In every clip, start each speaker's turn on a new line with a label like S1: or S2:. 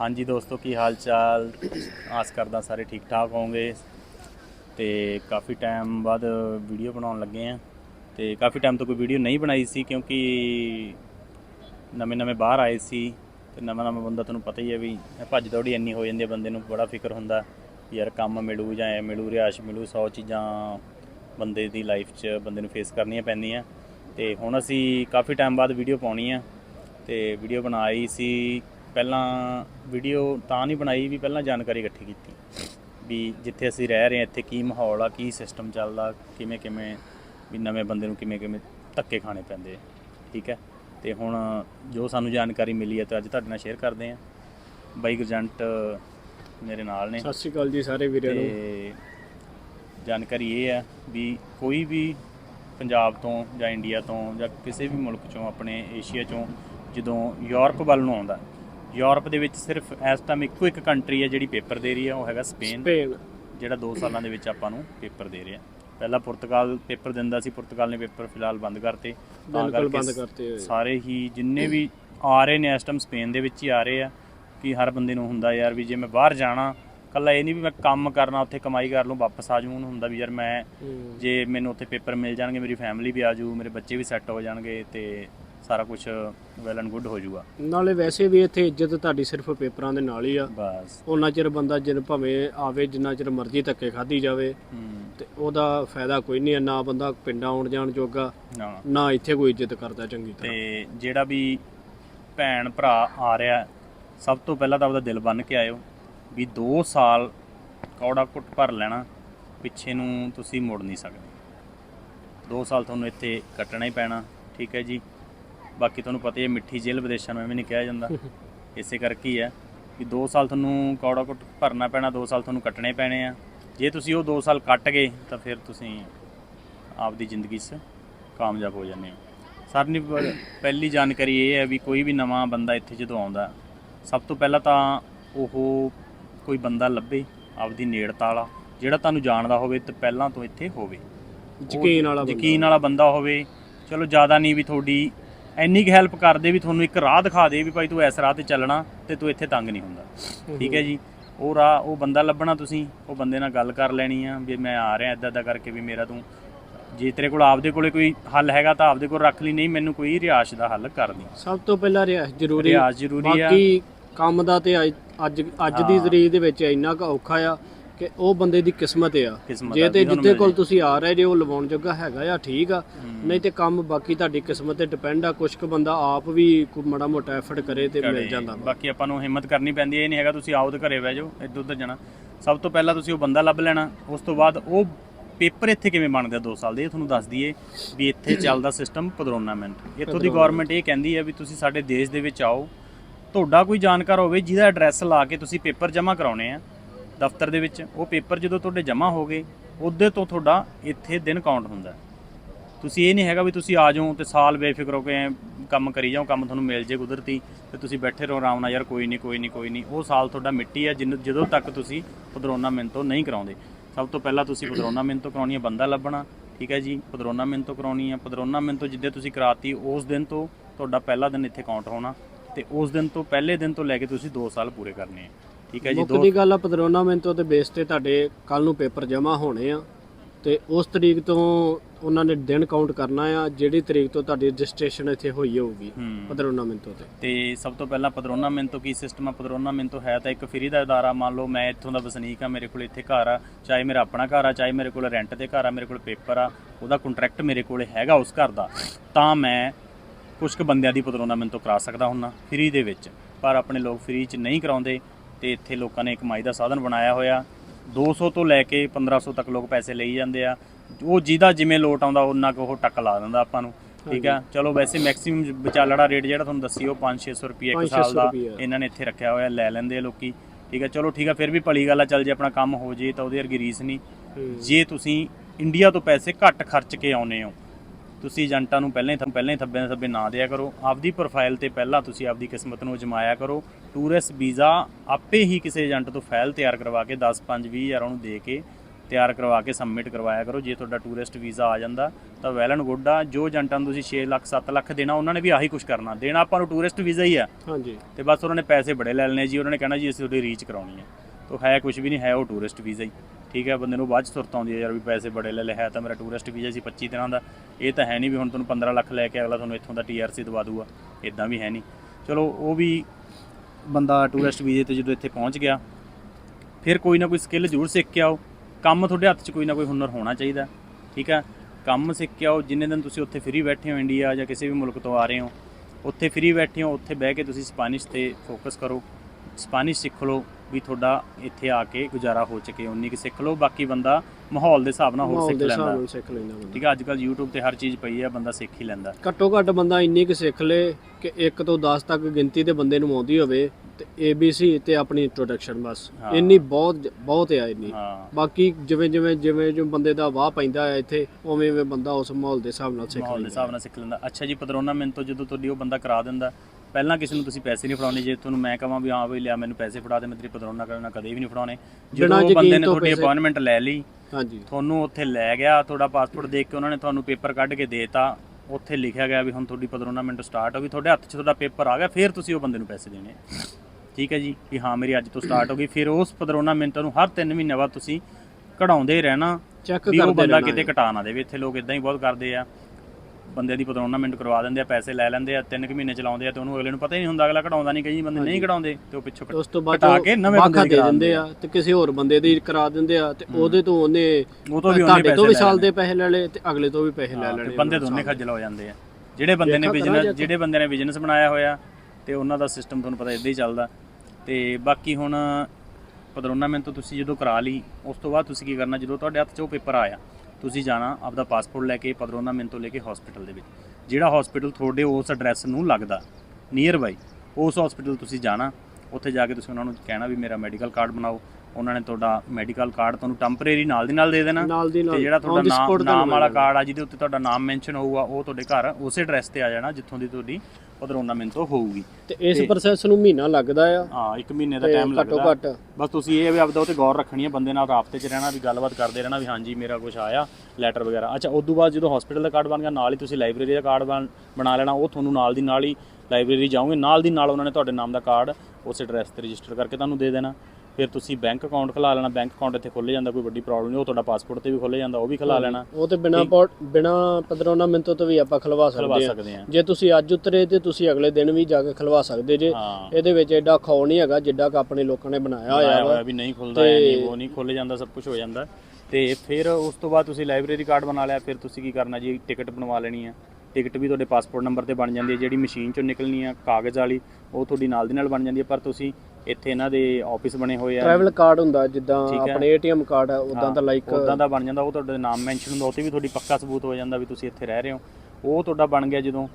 S1: ਹਾਂਜੀ ਦੋਸਤੋ, ਕੀ ਹਾਲ ਚਾਲ? ਆਸ ਕਰਦਾ ਸਾਰੇ ਠੀਕ ਠਾਕ ਹੋਵੋਗੇ। ਤੇ ਕਾਫੀ ਟਾਈਮ ਬਾਅਦ ਵੀਡੀਓ ਬਣਾਉਣ ਲੱਗੇ ਆ। ਤੇ ਕਾਫੀ ਟਾਈਮ ਤੋਂ ਕੋਈ ਵੀਡੀਓ ਨਹੀਂ ਬਣਾਈ ਸੀ ਕਿਉਂਕਿ ਨਵੇਂ ਨਵੇਂ ਬਾਹਰ ਆਏ ਸੀ। ਤੇ ਨਵਾਂ ਨਵਾਂ ਬੰਦਾ ਤੁਹਾਨੂੰ ਪਤਾ ਹੀ ਹੈ ਵੀ ਭੱਜ ਦੌੜੀ ਇੰਨੀ ਹੋ ਜਾਂਦੀ ਹੈ, ਬੰਦੇ ਨੂੰ ਬੜਾ ਫਿਕਰ ਹੁੰਦਾ ਵੀ ਯਾਰ ਕੰਮ ਮਿਲੂ ਜਾਂ ਐ ਮਿਲੂ ਰਿਹਾਇਸ਼ ਮਿਲੂ 100 ਚੀਜ਼ਾਂ ਬੰਦੇ ਦੀ ਲਾਈਫ 'ਚ ਬੰਦੇ ਨੂੰ ਫੇਸ ਕਰਨੀਆਂ ਪੈਂਦੀਆਂ। ਤੇ ਹੁਣ ਅਸੀਂ ਕਾਫੀ ਟਾਈਮ ਬਾਅਦ ਵੀਡੀਓ ਪਾਉਣੀ ਆ। ਤੇ ਵੀਡੀਓ ਬਣਾਈ ਸੀ ਪਹਿਲਾਂ ਵੀਡੀਓ ਤਾਂ ਨਹੀਂ ਬਣਾਈ ਵੀ ਪਹਿਲਾਂ ਜਾਣਕਾਰੀ ਇਕੱਠੀ ਕੀਤੀ ਵੀ ਜਿੱਥੇ ਅਸੀਂ ਰਹਿ ਰਹੇ ਹਾਂ ਇੱਥੇ ਕੀ ਮਾਹੌਲ ਆ ਕੀ ਸਿਸਟਮ ਚੱਲਦਾ ਕਿਵੇਂ ਕਿਵੇਂ ਵੀ ਨਵੇਂ ਬੰਦੇ ਨੂੰ ਕਿਵੇਂ ਕਿਵੇਂ ਧੱਕੇ ਖਾਣੇ ਪੈਂਦੇ ਆ ਠੀਕ ਹੈ? ਤੇ ਹੁਣ ਜੋ ਸਾਨੂੰ ਜਾਣਕਾਰੀ ਮਿਲੀ ਹੈ ਤੇ ਅੱਜ ਤੁਹਾਡੇ ਨਾਲ ਸ਼ੇਅਰ ਕਰਦੇ ਹਾਂ। ਬਾਈ ਗੁਰਜੰਟ ਮੇਰੇ ਨਾਲ ਨੇ।
S2: ਸਤਿ ਸ਼੍ਰੀ ਅਕਾਲ ਜੀ ਸਾਰੇ ਵੀਰਾਂ ਨੂੰ।
S1: ਜਾਣਕਾਰੀ ਇਹ ਹੈ ਵੀ ਕੋਈ ਵੀ ਪੰਜਾਬ ਤੋਂ ਜਾਂ ਇੰਡੀਆ ਤੋਂ ਜਾਂ ਕਿਸੇ ਵੀ ਮੁਲਕ ਚੋਂ ਆਪਣੇ ਏਸ਼ੀਆ ਚੋਂ ਜਦੋਂ ਯੂਰਪ ਵੱਲ ਨੂੰ ਆਉਂਦਾ ਯੂਰਪ ਦੇ ਵਿੱਚ ਸਿਰਫ ਇਸ ਟਾਈਮ ਇੱਕੋ ਇੱਕ ਕੰਟਰੀ ਹੈ ਜਿਹੜੀ ਪੇਪਰ ਦੇ ਰਹੀ ਹੈ ਉਹ ਹੈਗਾ ਸਪੇਨ
S2: ਸਪੇਨ
S1: ਜਿਹੜਾ 2 ਸਾਲਾਂ ਦੇ ਵਿੱਚ ਆਪਾਂ ਨੂੰ ਪੇਪਰ ਦੇ ਰਿਹਾ। ਪਹਿਲਾਂ ਪੁਰਤਗਾਲ ਪੇਪਰ ਦਿੰਦਾ ਸੀ ਪੁਰਤਗਾਲ ਨੇ ਪੇਪਰ ਫਿਲਹਾਲ ਬੰਦ ਕਰਤੇ।
S2: ਬਿਲਕੁਲ ਬੰਦ ਕਰਤੇ ਹੋਏ।
S1: ਸਾਰੇ ਹੀ ਜਿੰਨੇ ਵੀ ਆ ਰਹੇ ਨੇ ਇਸ ਟਾਈਮ ਸਪੇਨ ਦੇ ਵਿੱਚ ਹੀ ਆ ਰਹੇ ਆ ਕਿ ਹਰ ਬੰਦੇ ਨੂੰ ਹੁੰਦਾ ਯਾਰ ਵੀ ਜੇ ਮੈਂ ਬਾਹਰ ਜਾਣਾ ਕੱਲਾ ਇਹ ਨਹੀਂ ਵੀ ਮੈਂ ਕੰਮ ਕਰਨਾ ਉੱਥੇ ਕਮਾਈ ਕਰ ਲੂੰ ਵਾਪਸ ਆ ਉਹਨੂੰ ਹੁੰਦਾ ਵੀ ਯਾਰ ਮੈਂ। ਜੇ ਮੈਨੂੰ ਉੱਥੇ ਪੇਪਰ ਮਿਲ ਜਾਣਗੇ ਮੇਰੀ ਫੈਮਿਲੀ ਵੀ ਆ ਜਾਊ ਮੇਰੇ ਬੱਚੇ ਵੀ ਸੈੱਟ ਹੋ ਜਾਣਗੇ ਤੇ ਸਾਰਾ ਕੁਝ ਵੈਲ ਐਂਡ ਗੁੱਡ ਹੋ ਜਾਊਗਾ।
S2: ਨਾਲੇ ਵੈਸੇ ਵੀ ਇੱਥੇ ਇੱਜ਼ਤ ਤੁਹਾਡੀ ਸਿਰਫ ਪੇਪਰਾਂ ਦੇ ਨਾਲ ਹੀ ਆ।
S1: ਬਸ।
S2: ਉਹਨਾਂ ਚਿਰ ਬੰਦਾ ਜਿੰਨ ਭਾਵੇਂ ਆਵੇ ਜਿੰਨਾ ਚਿਰ ਮਰਜ਼ੀ ਧੱਕੇ ਖਾਦੀ ਜਾਵੇ ਤੇ ਉਹਦਾ ਫਾਇਦਾ ਕੋਈ ਨਹੀਂ ਨਾ ਬੰਦਾ ਪਿੰਡਾਂ ਆਉਣ ਜਾਣ ਜੋਗਾ
S1: ਨਾ।
S2: ਨਾ ਇੱਥੇ ਕੋਈ ਇੱਜ਼ਤ ਕਰਦਾ ਚੰਗੀ ਤਰ੍ਹਾਂ।
S1: ਤੇ ਜਿਹੜਾ ਵੀ ਭੈਣ ਭਰਾ ਆ ਰਿਹਾ ਸਭ ਤੋਂ ਪਹਿਲਾਂ ਤਾਂ ਆਪਦਾ ਦਿਲ ਬੰਨ ਕੇ ਆਇਓ ਵੀ 2 ਸਾਲ ਕੌੜਾ ਕੁੱਟ ਭਰ ਲੈਣਾ ਪਿੱਛੇ ਨੂੰ ਤੁਸੀਂ ਮੁੜ ਨਹੀਂ ਸਕਦੇ। 2 ਸਾਲ ਤੁਹਾਨੂੰ ਇੱਥੇ ਕੱਟਣਾ ਹੀ ਪੈਣਾ ਠੀਕ ਹੈ ਜੀ। ਬਾਕੀ ਤੁਹਾਨੂੰ ਪਤਾ ਹੀ ਹੈ ਮਿੱਠੀ ਜੇਲ੍ਹ ਵਿਦੇਸ਼ਾਂ ਨੂੰ ਐਵੇਂ ਨਹੀਂ ਕਿਹਾ ਜਾਂਦਾ। ਇਸੇ ਕਰਕੇ ਹੀ ਹੈ ਕਿ 2 ਸਾਲ ਤੁਹਾਨੂੰ ਕੌੜਾ ਕੁੱਟ ਭਰਨਾ ਪੈਣਾ 2 ਸਾਲ ਤੁਹਾਨੂੰ ਕੱਟਣੇ ਪੈਣੇ ਆ। ਜੇ ਤੁਸੀਂ ਉਹ 2 ਸਾਲ ਕੱਟ ਗਏ ਤਾਂ ਫਿਰ ਤੁਸੀਂ ਆਪਦੀ ਜ਼ਿੰਦਗੀ 'ਚ ਕਾਮਯਾਬ ਹੋ ਜਾਂਦੇ ਹੋ। ਸਾਡੀ ਪ- ਪਹਿਲੀ ਜਾਣਕਾਰੀ ਇਹ ਹੈ ਵੀ ਕੋਈ ਵੀ ਨਵਾਂ ਬੰਦਾ ਇੱਥੇ ਜਦੋਂ ਆਉਂਦਾ ਸਭ ਤੋਂ ਪਹਿਲਾਂ ਤਾਂ ਉਹ ਕੋਈ ਬੰਦਾ ਲੱਭੇ ਆਪਦੀ ਨੇੜਤਾ ਵਾਲਾ ਜਿਹੜਾ ਤੁਹਾਨੂੰ ਜਾਣਦਾ ਹੋਵੇ ਤੇ ਪਹਿਲਾਂ ਤੋਂ ਇੱਥੇ ਹੋਵੇ।
S2: ਯਕੀਨ ਵਾਲਾ ਬੰਦਾ।
S1: ਯਕੀਨ ਵਾਲਾ ਬੰਦਾ ਹੋਵੇ। ਚਲੋ ਜ਼ਿਆਦਾ ਨਹੀਂ ਵੀ ਤੁਹਾਡੀ ਇੰਨੀ ਕੁ ਹੈਲਪ ਕਰ ਦੇ ਵੀ ਤੁਹਾਨੂੰ ਇੱਕ ਰਾਹ ਦਿਖਾ ਦੇ ਵੀ ਭਾਈ ਤੂੰ ਇਸ ਰਾਹ ਤੇ ਚੱਲਣਾ ਤੇ ਤੂੰ ਇੱਥੇ ਤੰਗ ਨਹੀਂ ਹੁੰਦਾ। ਠੀਕ ਹੈ। ਜੀ? ਉਹ ਰਾਹ ਉਹ ਬੰਦਾ ਲੱਭਣਾ ਤੁਸੀਂ ਉਹ ਬੰਦੇ ਨਾਲ ਗੱਲ ਕਰ ਲੈਣੀ ਆ ਵੀ ਮੈਂ ਆ ਰਿਹਾ ਇਦਾਂ ਇਦਾਂ ਕਰਕੇ ਵੀ ਮੇਰਾ ਤੂੰ ਜੇ ਤੇਰੇ ਕੋਲ ਆਪਦੇ ਕੋਲੇ ਕੋਈ ਹੱਲ ਹੈਗਾ ਤਾਂ ਆਪਦੇ ਕੋਲ ਰੱਖ ਲਈ ਨਹੀਂ ਮੈਨੂੰ ਕੋਈ ਰਿਹਾਇਸ਼ ਦਾ ਹੱਲ ਕਰ ਦੀ।
S2: ਸਭ ਤੋਂ ਪਹਿਲਾਂ ਰਿਆਇਸ਼ ਜ਼ਰੂਰੀ
S1: ਆ।
S2: ਬਾਕੀ ਕੰਮ ਦਾ ਤੇ ਅੱਜ- ਅੱਜ ਦੀ। ਤਰੀਕ ਦੇ ਵਿੱਚ ਇੰਨਾ ਕੁ ਔਖਾ ਆ ਕਿ ਉਹ ਬੰਦੇ ਦੀ ਕਿਸਮਤ ਆ
S1: ਕਿਸਮਤ
S2: ਜੇ
S1: ਆ
S2: ਤੇ
S1: ਵੀ
S2: ਜਿੱਥੇ
S1: ਮਿਲ
S2: ਕੋਲ। ਤੁਸੀਂ ਆ ਰਹੇ ਜੇ ਉਹ ਲਵਾਉਣ ਜੋਗਾ ਹੈਗਾ ਆ ਠੀਕ ਆ। ਨਹੀਂ ਤੇ ਕੰਮ ਬਾਕੀ ਤੁਹਾਡੀ ਕਿਸਮਤ ਤੇ ਡਿਪੈਂਡ ਆ ਕੁਛ ਕੁ ਬੰਦਾ ਆਪ ਵੀ ਕੋਈ ਮਾੜਾ ਮੋਟਾ ਐਫਰਟ ਕਰੇ ਤੇ ਮਿਲ। ਜਾਂਦਾ ਵਾ।
S1: ਬਾਕੀ ਆਪਾਂ ਨੂੰ ਹਿੰਮਤ ਕਰਨੀ ਪੈਂਦੀ ਹੈ ਇਹ ਨਹੀਂ ਹੈਗਾ ਤੁਸੀਂ ਆਓ ਤੇ ਘਰੇ ਬਹਿ ਜਾਓ ਇੱਧਰ ਉੱਧਰ ਜਾਣਾ ਸਭ ਤੋਂ ਪਹਿਲਾਂ ਤੁਸੀਂ ਉਹ ਬੰਦਾ ਲੱਭ ਲੈਣਾ ਉਸ ਤੋਂ ਬਾਅਦ ਉਹ ਪੇਪਰ ਇੱਥੇ ਕਿਵੇਂ ਬਣਦੇ ਆ 2 ਸਾਲ ਦੇ ਇਹ ਤੁਹਾਨੂੰ ਦੱਸ ਦਈਏ ਵੀ ਇੱਥੇ ਚੱਲਦਾ ਸਿਸਟਮ ਪਦਰੋਨਾਮੈਂਟ ਇੱਥੋਂ ਦੀ ਗਵਰਨਮੈਂਟ ਇਹ ਕਹਿੰਦੀ ਹੈ ਵੀ ਤੁਸੀਂ ਸਾਡੇ ਦੇਸ਼ ਦੇ ਵਿੱਚ ਆਓ ਤੁਹਾਡਾ ਕੋਈ ਜਾਣਕਾਰ ਹੋਵੇ ਜਿਹਦਾ ਐਡਰੈਸ ਲਾ ਕੇ ਤੁਸੀਂ ਪੇਪਰ ਜਮ੍ਹਾਂ ਕਰਾਉਣੇ ਆ ਦਫ਼ਤਰ ਦੇ ਵਿੱਚ, ਉਹ ਪੇਪਰ ਜਦੋਂ ਤੁਹਾਡੇ ਜਮ੍ਹਾਂ ਹੋ ਗਏ, ਉਹਦੇ ਤੋਂ ਤੁਹਾਡਾ ਇੱਥੇ ਦਿਨ ਕਾਊਂਟ ਹੁੰਦਾ। ਤੁਸੀਂ ਇਹ ਨਹੀਂ ਹੈਗਾ ਵੀ ਤੁਸੀਂ ਆ ਜਾਓ ਤੇ ਸਾਲ ਬੇਫਿਕਰ ਹੋ ਕੇ ਕੰਮ ਕਰੀ ਜਾਓ, ਕੰਮ ਤੁਹਾਨੂੰ ਮਿਲ ਜੇ ਕੁਦਰਤੀ ਤੇ ਤੁਸੀਂ ਬੈਠੇ ਰਹੋ ਆਰਾਮ ਨਾਲ, ਯਾਰ ਕੋਈ ਨਹੀਂ ਕੋਈ ਨਹੀਂ ਕੋਈ ਨਹੀਂ। ਉਹ ਸਾਲ ਤੁਹਾਡਾ ਮਿੱਟੀ ਹੈ ਜਿੰਨ, ਜਦੋਂ ਤੱਕ ਤੁਸੀਂ ਪਦਰੋਨਾ ਮਿੰਨ ਤੋਂ ਨਹੀਂ ਕਰਾਉਂਦੇ। ਸਭ ਤੋਂ ਪਹਿਲਾਂ ਤੁਸੀਂ ਪਦਰੋਨਾ ਮਿੰਨ ਤੋਂ ਕਰਾਉਣੀ ਹੈ ਬੰਦਾ ਲੱਭਣਾ, ਠੀਕ ਹੈ ਜੀ? ਪਦਰੋਨਾ ਮਿੰਨ ਤੋਂ ਕਰਾਉਣੀ ਹੈ ਪਦਰੋਨਾ ਮਿੰਨ ਤੋਂ ਜਿੱਦੇ ਤੁਸੀਂ ਕਰਾਤੀ, ਉਸ ਦਿਨ ਤੋਂ ਤੁਹਾਡਾ ਪਹਿਲਾ ਦਿਨ ਇੱਥੇ ਕਾਊਂਟ ਹੋਣਾ ਤੇ ਉਸ ਦਿਨ ਤੋਂ ਪਹਿਲੇ ਦਿਨ ਤੋਂ ਲੈ ਕੇ ਤੁਸੀਂ 2 ਸਾਲ ਪੂਰੇ ਕਰਨੇ ਆ। ਠੀਕ ਹੈ ਜੀ
S2: ਮੁੱਖ
S1: ਦੋ
S2: ਦੀ ਗੱਲ ਆ ਪਦਰੋਨਾ ਮਿੰਟੋ ਤੇ ਬੇਸ ਤੇ ਤੁਹਾਡੇ ਕੱਲ ਨੂੰ ਪੇਪਰ ਜਮ੍ਹਾਂ ਹੋਣੇ ਆ। ਤੇ ਉਸ ਤਰੀਕ ਤੋਂ ਉਹਨਾਂ ਨੇ ਦਿਨ ਕਾਊਂਟ ਕਰਨਾ ਆ ਜਿਹੜੀ ਤਰੀਕ ਤੋਂ ਤੁਹਾਡੀ ਰਜਿਸਟ੍ਰੇਸ਼ਨ ਇੱਥੇ ਹੋਈ ਹੋਊਗੀ
S1: ਹੂੰ।
S2: ਪਦਰੋਨਾ ਮਿੰਟੋ ਤੇ।
S1: ਤੇ ਸਭ ਤੋਂ ਪਹਿਲਾਂ ਪਦਰੋਨਾ ਮਿੰਤੋ ਕੀ ਸਿਸਟਮ ਆ? ਪਦਰੋਨਾ ਮਿੰਤੋ ਹੈ ਤਾਂ ਇੱਕ ਫਰੀ ਦਾ ਅਦਾਰਾ ਮੰਨ ਲਓ ਮੈਂ ਇੱਥੋਂ ਦਾ ਵਸਨੀਕ ਆ ਮੇਰੇ ਕੋਲ ਇੱਥੇ ਘਰ ਆ ਚਾਹੇ ਮੇਰਾ ਆਪਣਾ ਘਰ ਆ ਚਾਹੇ ਮੇਰੇ ਕੋਲ ਰੈਂਟ ਤੇ ਘਰ ਆ ਮੇਰੇ ਕੋਲ ਪੇਪਰ ਆ ਉਹਦਾ ਕੰਟਰੈਕਟ ਮੇਰੇ ਕੋਲ ਹੈਗਾ ਉਸ ਘਰ ਦਾ। ਤਾਂ ਮੈਂ ਕੁਝ ਕੁ ਬੰਦਿਆਂ ਦੀ ਪਦਰੋਨਾ ਮਿੰਤੋ ਕਰਾ ਸਕਦਾ ਹੁੰਨਾ ਫਰੀ ਦੇ ਵਿੱਚ। ਪਰ ਆਪਣੇ ਲੋਕ ਫਰੀ 'ਚ ਨਹੀਂ ਕਰਾਉਂਦੇ ਤੇ ਇੱਥੇ ਲੋਕਾਂ ਨੇ ਕਮਾਈ ਦਾ ਸਾਧਨ ਬਣਾਇਆ ਹੋਇਆ। 200 ਤੋਂ ਲੈ ਕੇ 1500 ਤੱਕ ਲੋਕ ਪੈਸੇ ਲਈ ਜਾਂਦੇ ਆ। ਉਹ ਜਿਹਦਾ ਜਿਵੇਂ ਲੋਟ ਆਉਂਦਾ ਉਹਨਾਂ ਕੋ ਉਹ ਟੱਕ ਲਾ ਦਿੰਦਾ ਆਪਾਂ ਨੂੰ। ਠੀਕ ਆ? ਚਲੋ ਵੈਸੇ ਮੈਕਸਿਮਮ ਵਿਚਾਲੜਾ ਰੇਟ ਜਿਹੜਾ ਤੁਹਾਨੂੰ ਦੱਸੀ ਉਹ 5-600 ਰੁਪਏ ਇੱਕ
S2: 500
S1: ਸਾਲ ਦਾ। ਇਹਨਾਂ ਨੇ ਇੱਥੇ ਰੱਖਿਆ ਹੋਇਆ ਲੈ ਲੈਂਦੇ ਆ ਲੋਕੀ। ਠੀਕ ਆ? ਚਲੋ ਠੀਕ ਆ ਫਿਰ ਵੀ ਭਲੀ ਗੱਲ ਆ ਚੱਲ ਜੇ ਆਪਣਾ ਕੰਮ ਹੋ ਜੇ ਤਾਂ ਉਹਦੇ ਵਰਗੀ ਰੀਸ ਨਹੀਂ। ਜੇ ਤੁਸੀਂ ਇੰਡੀਆ ਤੋਂ ਪੈਸੇ ਘੱਟ ਖਰਚ ਕੇ ਆਉਨੇ ਹੋ ਤੁਸੀਂ ਏਜੰਟਾਂ ਨੂੰ ਪਹਿਲਾਂ ਹੀ ਪਹਿਲਾਂ ਹੀ ਥੱਬੇ ਥੱਬੇ ਨਾ ਦਿਆ ਕਰੋ। ਆਪਦੀ ਪ੍ਰੋਫਾਈਲ ਤੇ ਪਹਿਲਾਂ ਤੁਸੀਂ ਆਪਦੀ ਕਿਸਮਤ ਨੂੰ ਅਜਮਾਇਆ ਕਰੋ। ਟੂਰਿਸਟ ਵੀਜ਼ਾ ਆਪੇ ਹੀ ਕਿਸੇ ਏਜੰਟ ਤੋਂ ਫਾਈਲ ਤਿਆਰ ਕਰਵਾ ਕੇ 10 5 20 ਹਜ਼ਾਰ ਉਹਨੂੰ ਦੇ ਕੇ ਤਿਆਰ ਕਰਵਾ ਕੇ ਸਬਮਿਟ ਕਰਵਾਇਆ ਕਰੋ। ਜੇ ਤੁਹਾਡਾ ਟੂਰਿਸਟ ਵੀਜ਼ਾ ਆ ਜਾਂਦਾ ਤਾਂ ਵੈਲ ਐਂਡ ਗੁੱਡ ਆ। ਜੋ ਏਜੰਟਾਂ ਨੂੰ ਤੁਸੀਂ 6 ਲੱਖ 7 ਲੱਖ ਦੇਣਾ ਉਹਨਾਂ ਨੇ ਵੀ ਆਹੀ ਕੁਝ ਕਰਨਾ। ਦੇਣਾ ਆਪਾਂ ਨੂੰ ਟੂਰਿਸਟ ਵੀਜ਼ਾ ਹੀ ਆ।
S2: ਹਾਂਜੀ।
S1: ਤੇ ਬਸ ਉਹਨਾਂ ਨੇ ਪੈਸੇ ਬੜੇ ਲੈ ਲੈਣੇ ਜੀ। ਉਹਨਾਂ ਨੇ ਕਹਿਣਾ ਜੀ ਅਸੀਂ ਤੁਹਾਡੀ ਰੀਚ ਕਰਾਉਣੀ ਹੈ ਤੋ ਹੈ ਕੁਝ ਵੀ ਨਹੀਂ ਹੈ ਉਹ ਟੂਰਿਸਟ ਵੀਜ਼ਾ ਹੀ। ਠੀਕ ਹੈ, ਬੰਦੇ ਨੂੰ ਬਾਅਦ ਚ ਸੁਰਤ ਆਉਂਦੀ ਹੈ, ਯਾਰ ਵੀ ਪੈਸੇ ਬੜੇ ਲੈ ਲਏ ਹੈ ਤਾਂ ਮੇਰਾ ਟੂਰਿਸਟ ਵੀਜ਼ਾ ਸੀ 25 ਤਰ੍ਹਾਂ ਦਾ। ਇਹ ਤਾਂ ਹੈ ਨਹੀਂ ਵੀ ਹੁਣ ਤੁਹਾਨੂੰ 15 ਲੱਖ ਲੈ ਕੇ ਅਗਲਾ ਤੁਹਾਨੂੰ ਇੱਥੋਂ ਦਾ ਟੀਆਰਸੀ ਦਵਾ ਦੂਗਾ ਇਦਾਂ ਵੀ ਹੈ ਨਹੀਂ। ਚਲੋ, ਉਹ ਵੀ ਬੰਦਾ ਟੂਰਿਸਟ ਵੀਜ਼ੇ ਤੇ ਜਦੋਂ ਇੱਥੇ ਪਹੁੰਚ ਗਿਆ, ਫਿਰ ਕੋਈ ਨਾ ਕੋਈ ਸਕਿੱਲ ਜ਼ਰੂਰ ਸਿੱਖ ਕੇ ਆਓ। ਕੰਮ ਤੁਹਾਡੇ ਹੱਥ 'ਚ ਕੋਈ ਨਾ ਕੋਈ ਹੁਨਰ ਹੋਣਾ ਚਾਹੀਦਾ, ਠੀਕ ਹੈ? ਕੰਮ ਸਿੱਖ ਕੇ ਆਓ, ਜਿੰਨੇ ਦਿਨ ਤੁਸੀਂ ਉੱਥੇ ਫ੍ਰੀ ਬੈਠੇ ਹੋ ਇੰਡੀਆ ਜਾਂ ਕਿਸੇ ਵੀ ਮੁਲਕ ਤੋਂ ਆ ਰਹੇ ਹੋ, ਉੱਥੇ ਫ੍ਰੀ ਬੈਠੇ ਹੋ, ਉੱਥੇ ਬਹਿ ਕੇ ਤੁਸੀਂ ਸਪੈਨਿਸ਼ ਤੇ ਫੋਕਸ ਕਰੋ। ਸਪੈਨਿਸ਼ ਸਿੱਖ ਲਓ। ਵੀ ਤੁਹਾਡਾ ਇੱਥੇ ਆ ਕੇ ਗੁਜ਼ਾਰਾ ਹੋ ਚੁੱਕੇ ਉਨੀ ਕਿ ਸਿੱਖ ਲਓ ਬਾਕੀ ਬੰਦਾ ਮਾਹੌਲ ਦੇ ਹਿਸਾਬ ਨਾਲ ਹੋਰ ਸਿੱਖ ਲੈਂਦਾ।
S2: ਨਾਲ ਸਿੱਖ ਲੈਂਦਾ ਬੰਦਾ।
S1: ਠੀਕ ਹੈ ਅੱਜ ਕੱਲ YouTube ਤੇ ਹਰ ਚੀਜ਼ ਪਈ ਹੈ ਬੰਦਾ ਸਿੱਖ ਹੀ ਲੈਂਦਾ।
S2: ਘੱਟੋ ਘੱਟ ਬੰਦਾ ਇੰਨੀ ਕੁ ਸਿੱਖ ਲੇ ਕਿ 1 ਤੋਂ 10 ਤੱਕ ਗਿਣਤੀ ਦੇ ਬੰਦੇ ਨੂੰ ਆਉਂਦੀ ਹੋਵੇ ਤੇ ABC ਤੇ ਆਪਣੀ ਇੰਟਰੋਡਕਸ਼ਨ ਬਸ।
S1: ਹਾਂ।
S2: ਇੰਨੀ ਬਹੁਤ ਬਹੁਤ ਆ ਇੰਨੀ।
S1: ਹਾਂ।
S2: ਬਾਕੀ ਜਿਵੇਂ ਜਿਵੇਂ ਜਿਵੇਂ ਜਿਵੇਂ ਬੰਦੇ ਦਾ ਵਾਹ ਪੈਂਦਾ ਹੈ ਇੱਥੇ ਉਵੇਂ ਉਵੇਂ ਬੰਦਾ ਉਸ ਮਾਹੌਲ ਦੇ ਹਿਸਾਬ ਨਾਲ ਸਿੱਖ
S1: ਮਾਹੌਲ ਦੇ
S2: ਲੈਂਦਾ।
S1: ਹਿਸਾਬ ਨਾਲ ਸਿੱਖ ਲੈਂਦਾ। ਅੱਛਾ ਜੀ ਪਦਰੋਨਾ ਮਿੰਟ ਤੋਂ ਜਦੋਂ ਤੁਹਾਡੀ ਉਹ ਬੰਦਾ ਕਰਾ ਦਿੰਦਾ ਪਹਿਲਾਂ ਕਿਸੇ ਨੂੰ ਤੁਸੀਂ ਪੈਸੇ ਨਹੀਂ ਫੜਾਉਣੇ ਜੇ ਤੁਹਾਨੂੰ ਮੈਂ ਕਹਾਂ ਵੀ ਹਾਂ ਬਈ ਲਿਆ ਮੈਨੂੰ ਪੈਸੇ ਫੜਾ ਦੇ ਮੈਂ ਤੇਰੀ ਪਦਰੋਨਾ ਕਰਨਾ ਕਦੇ ਵੀ ਨਹੀਂ ਫੜਾਉਣੇ ਜਦੋਂ ਉਹ ਬੰਦੇ ਨੇ ਤੁਹਾਡੀ ਅਪਾਇੰਟਮੈਂਟ ਲੈ ਲਈ
S2: ਹਾਂਜੀ
S1: ਤੁਹਾਨੂੰ ਉੱਥੇ ਲੈ ਗਿਆ ਤੁਹਾਡਾ ਪਾਸਪੋਰਟ ਦੇਖ ਕੇ ਉਹਨਾਂ ਨੇ ਤੁਹਾਨੂੰ ਪੇਪਰ ਕੱਢ ਕੇ ਦੇਤਾ ਉੱਥੇ ਲਿਖਿਆ ਗਿਆ ਵੀ ਹੁਣ ਤੁਹਾਡੀ ਪਦਰੋਨਾ ਮਿੰਟ ਸਟਾਰਟ ਹੋ ਗਈ ਤੁਹਾਡੇ ਹੱਥ 'ਚ ਤੁਹਾਡਾ ਪੇਪਰ ਆ ਗਿਆ ਫਿਰ ਤੁਸੀਂ ਉਹ ਬੰਦੇ ਨੂੰ ਪੈਸੇ ਦੇਣੇ। ਠੀਕ ਹੈ ਜੀ ਵੀ ਹਾਂ ਮੇਰੀ ਅੱਜ ਤੋਂ ਸਟਾਰਟ ਹੋ ਗਈ ਫਿਰ ਉਸ ਪਦਰੋਨਾ ਮਿੰਟ ਨੂੰ ਹਰ 3 ਮਹੀਨੇ ਬਾਅਦ ਤੁਸੀਂ ਕਢਾਉਂਦੇ ਰਹਿਣਾ
S2: ਚੈੱਕ
S1: ਵੀ ਉਹ
S2: ਕਰਦੇ
S1: ਬੰਦਾ
S2: ਰਹਿਣਾ
S1: ਕਿਤੇ। ਘਟਾ ਨਾ ਦੇਵੇ ਇੱਥੇ ਲੋਕ ਇਦਾਂ ਹੀ ਬਹੁਤ ਕਰਦੇ ਆ ਬੰਦੇ ਦੀ ਪਦਰੋਨਾਮੈਂਟ ਕਰਵਾ ਦਿੰਦੇ ਆ ਪੈਸੇ ਲੈ ਲੈਂਦੇ ਆ 3 ਕੁ ਮਹੀਨੇ ਚਲਾਉਂਦੇ ਆ ਤੇ ਉਹਨੂੰ ਅਗਲੇ ਨੂੰ ਪਤਾ ਹੀ ਨਹੀਂ ਹੁੰਦਾ ਅਗਲਾ ਘਟਾਉਂਦਾ ਨਹੀਂ ਕਈ ਬੰਦੇ ਨਹੀਂ ਘਟਾਉਂਦੇ ਤੇ ਉਹ ਪਿੱਛੋਂ
S2: ਉਸ ਤੋਂ ਬਾਅਦ
S1: ਘਟਾ ਕੇ ਨਵੇਂ ਬੰਦੇ ਦੀ
S2: ਦਿੰਦੇ ਆ। ਤੇ ਕਿਸੇ ਹੋਰ ਬੰਦੇ ਦੀ ਕਰਾ ਦਿੰਦੇ ਆ ਤੇ ਉਹਦੇ ਤੋਂ ਉਹਨੇ
S1: ਉਹ ਤੋਂ ਵੀ ਉਹਨੇ
S2: ਤੁਹਾਡੇ ਤੋਂ ਵੀ
S1: ਪੈਸੇ
S2: ਸਾਲ ਦੇ ਪੈਸੇ ਲੈ ਲਏ ਤੇ ਅਗਲੇ ਤੋਂ ਵੀ ਪੈਸੇ ਲੈ ਲੈਣੇ
S1: ਬੰਦੇ ਦੋਨੇ ਖੱਜਲ ਹੋ ਜਾਂਦੇ ਆ। ਜਿਹੜੇ ਬੰਦੇ ਨੇ ਬਿਜ਼ਨਸ ਜਿਹੜੇ ਬੰਦੇ ਨੇ ਬਿਜ਼ਨਸ ਬਣਾਇਆ ਹੋਇਆ ਤੇ ਉਹਨਾਂ ਦਾ ਸਿਸਟਮ ਤੁਹਾਨੂੰ ਪਤਾ ਇਦਾਂ ਹੀ ਚੱਲਦਾ। ਤੇ ਬਾਕੀ ਹੁਣ ਪਦਰੋਨਾਮੈਂਟ ਤੋਂ ਤੁਸੀਂ ਜਦੋਂ ਕਰਾ ਲਈ ਉਸ ਤੋਂ ਬਾਅਦ ਤੁਸੀਂ ਕੀ ਕਰਨਾ ਜਦੋਂ ਤੁਹਾਡੇ ਹੱਥ 'ਚ ਉਹ ਪੇਪਰ ਆਇਆ ਤੁਸੀਂ ਜਾਣਾ ਆਪਦਾ ਪਾਸਪੋਰਟ ਲੈ ਕੇ ਪਦਰੋਨਾਮੈਂਟ ਤੋਂ ਲੈ ਕੇ ਹਸਪੀਟਲ ਦੇ ਵਿੱਚ। ਜਿਹੜਾ ਹਸਪੀਟਲ ਤੁਹਾਡੇ ਉਸ ਐਡਰੈਸ ਨੂੰ ਲੱਗਦਾ ਨੀਅਰ ਬਾਈ ਉਸ ਹਸਪੀਟਲ ਤੁਸੀਂ ਜਾਣਾ ਉੱਥੇ ਜਾ ਕੇ ਤੁਸੀਂ ਉਹਨਾਂ ਨੂੰ ਕਹਿਣਾ ਵੀ ਮੇਰਾ ਮੈਡੀਕਲ ਕਾਰਡ ਬਣਾਓ ਉਹਨਾਂ ਨੇ ਤੁਹਾਡਾ ਮੈਡੀਕਲ ਕਾਰਡ ਤੁਹਾਨੂੰ ਟੈਂਪਰੇਰੀ ਨਾਲ ਦੀ ਨਾਲ ਦੇ ਦੇਣਾ ਤੇ ਜਿਹੜਾ ਤੁਹਾਡਾ ਨਾਮ ਵਾਲਾ ਕਾਰਡ ਆ ਜਿਹਦੇ ਉੱਤੇ ਤੁਹਾਡਾ ਨਾਮ ਮੈਂਸ਼ਨ ਹੋਊਗਾ ਉਹ ਤੁਹਾਡੇ ਘਰ ਉਸੇ ਐਡਰੈਸ ਤੇ ਆ ਜਾਣਾ ਜਿੱਥੋਂ ਦੀ ਤੁਹਾਡੀ ਪਦਰੋਨਾਮੈਂਟ ਤੋਂ ਹੋਊਗੀ।
S2: ਤੇ ਇਸ ਪ੍ਰੋਸੈਸ ਨੂੰ ਮਹੀਨਾ ਲੱਗਦਾ ਆ?
S1: ਹਾਂ ਇੱਕ ਮਹੀਨੇ ਦਾ ਟਾਈਮ ਲੱਗਦਾ।
S2: ਘੱਟ
S1: ਬਸ ਤੁਸੀਂ ਇਹ ਵੀ ਆਪਦਾ ਉੱਤੇ ਗੌਰ ਰੱਖਣੀ ਹੈ ਬੰਦੇ ਨਾਲ ਰਾਬਤੇ 'ਚ ਰਹਿਣਾ ਵੀ ਗੱਲਬਾਤ ਕਰਦੇ ਰਹਿਣਾ ਵੀ ਹਾਂਜੀ ਮੇਰਾ ਕੁਝ ਆਇਆ ਲੈਟਰ ਵਗੈਰਾ। ਅੱਛਾ ਉਸ ਤੋਂ ਬਾਅਦ ਜਦੋਂ ਹਸਪੀਟਲ ਦਾ ਕਾਰਡ ਬਣ ਗਿਆ ਨਾਲ ਹੀ ਤੁਸੀਂ ਲਾਇਬ੍ਰੇਰੀ ਦਾ ਕਾਰਡ ਬਣਾ ਲੈਣਾ ਉਹ ਤੁਹਾਨੂੰ ਨਾਲ ਦੀ ਨਾਲ ਹੀ ਲਾਇਬ੍ਰੇਰੀ ਜਾਓਗੇ ਨਾਲ ਦੀ ਨਾਲ ਉਹਨਾਂ ਨੇ ਤੁਹਾਡੇ ਨਾਮ ਦਾ ਕਾਰਡ ਉਸ ਐਡਰੈਸ ਤੇ ਰਜਿਸਟਰ ਕਰਕੇ ਤੁਹਾਨੂੰ ਦੇ ਦੇਣਾ। ਫਿਰ ਤੁਸੀਂ ਬੈਂਕ ਅਕਾਊਂਟ ਖੁਲਾ ਲੈਣਾ ਬੈਂਕ ਅਕਾਊਂਟ ਇੱਥੇ ਖੁੱਲ ਜਾਂਦਾ ਕੋਈ ਵੱਡੀ ਪ੍ਰੋਬਲਮ ਨਹੀਂ ਉਹ ਤੁਹਾਡਾ ਪਾਸਪੋਰਟ ਤੇ ਵੀ ਖੁੱਲ ਜਾਂਦਾ ਉਹ ਵੀ ਖੁਲਾ ਲੈਣਾ।
S2: ਉਹ ਤੇ ਬਿਨਾ ਬਿਨਾ ਪਦਰੋਨਾ ਮਿੰਤੋ ਤੋਂ ਵੀ ਆਪਾਂ ਖਲਵਾ ਸਕਦੇ ਆ
S1: ਆ
S2: ਜੇ ਤੁਸੀਂ ਅੱਜ ਉਤਰੇ ਤੇ ਤੁਸੀਂ ਅਗਲੇ ਦਿਨ ਵੀ ਜਾ ਕੇ ਖਲਵਾ ਸਕਦੇ ਜੇ। ਇਹਦੇ ਵਿੱਚ ਐਡਾ ਖੌ ਨਹੀਂ ਹੈਗਾ ਜਿੱਡਾ ਕਿ ਆਪਣੇ ਲੋਕਾਂ ਨੇ ਬਣਾਇਆ ਹੋਇਆ ਵਾ।
S1: ਵੀ ਨਹੀਂ ਖੁੱਲਦਾ ਨਹੀਂ ਉਹ ਨਹੀਂ ਖੁੱਲ ਜਾਂਦਾ ਸਭ ਕੁਝ ਹੋ ਜਾਂਦਾ। ਤੇ ਫਿਰ ਉਸ ਤੋਂ ਬਾਅਦ ਤੁਸੀਂ ਲਾਇਬ੍ਰੇਰੀ ਕਾਰਡ ਬਣਾ ਲਿਆ ਫਿਰ ਤੁਸੀਂ ਕੀ ਕਰਨਾ ਜੀ? ਟਿਕਟ ਬਣਵਾ ਲੈਣੀ ਹੈ ਟਿਕਟ ਵੀ ਤੁਹਾਡੇ ਪਾਸਪੋਰਟ ਨੰਬਰ ਤੇ ਬਣ ਜਾਂਦੀ ਹੈ ਜਿਹੜੀ ਮਸ਼ੀਨ ਚੋਂ ਨਿਕਲਣੀ ਆ ਕਾਗਜ਼ ਵਾਲੀ ਉਹ ਤੁਹਾਡੀ ਨਾਲ ਦੀ ਨਾਲ ਬਣ ਜਾਂਦੀ ਹੈ ਪਰ ਤੁਸੀਂ ਇੱਥੇ ਇਹਨਾਂ ਦੇ ਆਫਿਸ ਬਣੇ ਹੋਏ ਆ।
S2: ਟਰੈਵਲ ਕਾਰਡ ਹੁੰਦਾ ਜਿੱਦਾਂ। ਆਪਣੇ ਏਟੀਐਮ ਕਾਰਡ ਆ ਉਦਾਂ ਦਾ ਲਾਈਕ
S1: ਉਦਾਂ ਦਾ ਬਣ ਜਾਂਦਾ ਉਹ ਤੁਹਾਡੇ ਨਾਮ ਮੈਂਸ਼ਨ ਹੁੰਦਾ ਤੇ ਵੀ ਤੁਹਾਡੀ ਪੱਕਾ ਸਬੂਤ ਹੋ ਜਾਂਦਾ ਵੀ ਤੁਸੀਂ ਇੱਥੇ ਰਹਿ ਰਹੇ ਹੋ। ਉਹ ਤੁਹਾਡਾ ਬਣ ਗਿਆ ਜਦੋਂ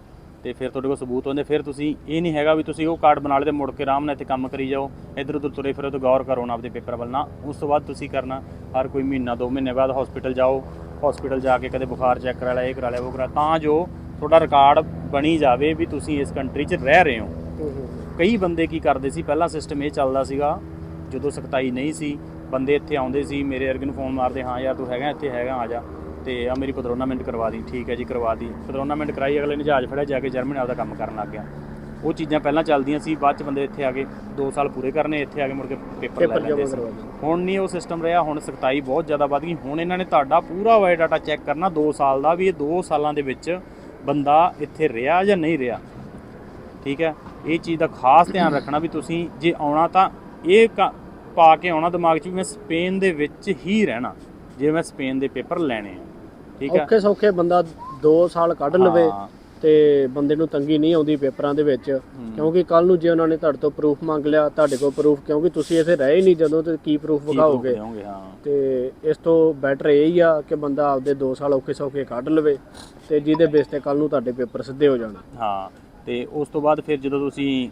S1: ਤੇ ਫਿਰ ਤੁਹਾਡੇ ਕੋਲ ਸਬੂਤ ਹੁੰਦੇ ਫਿਰ ਤੁਸੀਂ ਇਹ ਨਹੀਂ ਹੈਗਾ ਵੀ ਤੁਸੀਂ ਉਹ ਕਾਰਡ ਬਣਾ ਲਏ ਤੇ ਮੁੜ ਕੇ ਆਰਾਮ ਨਾਲ ਇੱਥੇ ਕੰਮ ਕਰੀ ਜਾਓ ਇੱਧਰ ਉੱਧਰ ਤੁਰੇ ਫਿਰੋ ਤੇ ਗੌਰ ਕਰੋ ਨਾ ਆਪਦੇ ਪੇਪਰ ਵੱਲ ਨਾ। ਉਸ ਤੋਂ ਬਾਅਦ ਤੁਸੀਂ ਕਰਨਾ ਹਰ ਕੋਈ ਮਹੀਨਾ ਦੋ ਮਹੀਨੇ ਬਾਅਦ ਹਸਪੀਟਲ ਜਾਓ ਹਸਪੀਟਲ ਜਾ ਕੇ ਕਦੇ ਬੁਖਾਰ ਚੈੱਕ ਕਰਾ ਲਿਆ ਇਹ ਕਰਾ ਲਿਆ ਉਹ ਕਰਾ ਤਾਂ ਜੋ ਤੁਹਾਡਾ ਰਿਕਾਰਡ ਬਣੀ ਜਾਵੇ ਵੀ ਤੁਸੀਂ ਇਸ ਕੰਟਰੀ 'ਚ ਰਹਿ ਰਹੇ ਹੋ। ਕਈ ਬੰਦੇ ਕੀ ਕਰਦੇ ਸੀ ਪਹਿਲਾ ਸਿਸਟਮ ਇਹ ਚੱਲਦਾ ਸੀਗਾ ਜਦੋਂ ਸਖਤਾਈ ਨਹੀਂ ਸੀ ਬੰਦੇ ਇੱਥੇ ਆਉਂਦੇ ਸੀ ਮੇਰੇ ਵਰਗੇ ਨੂੰ ਫੋਨ ਮਾਰਦੇ ਹਾਂ ਯਾਰ ਤੂੰ ਹੈਗਾ ਇੱਥੇ ਹੈਗਾ ਆ ਜਾ। ਤੇ ਆ ਮੇਰੀ ਪਦਰੋਨਾਮੈਂਟ ਕਰਵਾ ਦੀ ਠੀਕ ਹੈ ਜੀ ਕਰਵਾ ਦੀ। ਪਦਰੋਨਾਮੈਂਟ ਕਰਾਈ ਅਗਲੇ ਨੇ ਜਹਾਜ਼ ਫੜਿਆ ਜਾ ਕੇ ਜਰਮਨੀ ਆਪਦਾ ਕੰਮ ਕਰਨ ਲੱਗ ਗਿਆ। ਉਹ ਚੀਜ਼ਾਂ ਪਹਿਲਾਂ ਚੱਲਦੀਆਂ ਸੀ ਬਾਅਦ ਚ ਬੰਦੇ ਇੱਥੇ ਆ ਕੇ 2 ਸਾਲ ਪੂਰੇ ਕਰਨੇ ਇੱਥੇ ਆ ਕੇ ਮੁੜ ਕੇ ਪੇਪਰ ਲੈ ਲੈਂਦੇ ਸੀ। ਹੁਣ ਨਹੀਂ ਉਹ ਸਿਸਟਮ ਰਿਹਾ ਹੁਣ ਸਖਤਾਈ ਬਹੁਤ ਜ਼ਿਆਦਾ ਵੱਧ ਗਈ। ਹੁਣ ਇਹਨਾਂ ਨੇ ਤੁਹਾਡਾ ਪੂਰਾ ਬਾਇਓਡਾਟਾ ਚੈੱਕ ਕਰਨਾ 2 ਸਾਲ ਦਾ ਵੀ ਇਹ 2 ਸਾਲਾਂ ਦੇ ਵਿੱਚ ਬੰਦਾ ਇੱਥੇ ਰਿਹਾ ਜਾਂ ਨਹੀਂ ਰਿਹਾ। ਠੀਕ ਹੈ? ਇਹ ਚੀਜ਼ ਦਾ ਖਾਸ ਧਿਆਨ ਰੱਖਣਾ ਵੀ ਤੁਸੀਂ ਜੇ ਆਉਣਾ ਤਾਂ ਇਹ ਪਾ ਕੇ ਆਉਣਾ ਦਿਮਾਗ 'ਚ ਵੀ ਮੈਂ ਸਪੇਨ ਦੇ ਵਿੱਚ ਹੀ ਰਹਿਣਾ ਜੇ ਮੈਂ ਸਪੇਨ ਦੇ ਪੇਪਰ ਲੈਣੇ ਆ ਠੀਕ ਹੈ
S2: ਔਖੇ ਸੌਖੇ ਬੰਦਾ 2 ਸਾਲ ਕੱਢ ਲਵੇ ਤੇ ਬੰਦੇ ਨੂੰ ਤੰਗੀ ਨਹੀਂ ਆਉਂਦੀ ਪੇਪਰਾਂ ਦੇ ਵਿੱਚ ਕਿਉਂਕਿ ਕੱਲ ਨੂੰ ਜੇ ਉਹਨਾਂ ਨੇ ਤੁਹਾਡੇ ਤੋਂ ਪ੍ਰੂਫ ਮੰਗ ਲਿਆ ਤੁਹਾਡੇ ਕੋਲ ਪ੍ਰੂਫ ਕਿਉਂਕਿ ਤੁਸੀਂ ਇੱਥੇ ਰਹੇ ਨਹੀਂ ਜਦੋਂ ਤੇ ਕੀ ਪ੍ਰੂਫ ਵਿਖਾਓਗੇ? ਤੇ ਇਸ ਤੋਂ ਬੈਟਰ ਇਹ ਹੀ ਆ ਕਿ ਬੰਦਾ ਆਪਦੇ 2 ਸਾਲ ਔਖੇ ਸੌਖੇ ਕੱਢ ਲਵੇ ਤੇ ਜਿਹਦੇ ਬੇਸ ਤੇ ਕੱਲ ਨੂੰ ਤੁਹਾਡੇ ਪੇਪਰ ਸਿੱਧੇ ਹੋ ਜਾਣ।
S1: ਹਾਂ। ਤੇ ਉਸ ਤੋਂ ਬਾਅਦ ਫਿਰ ਜਦੋਂ ਤੁਸੀਂ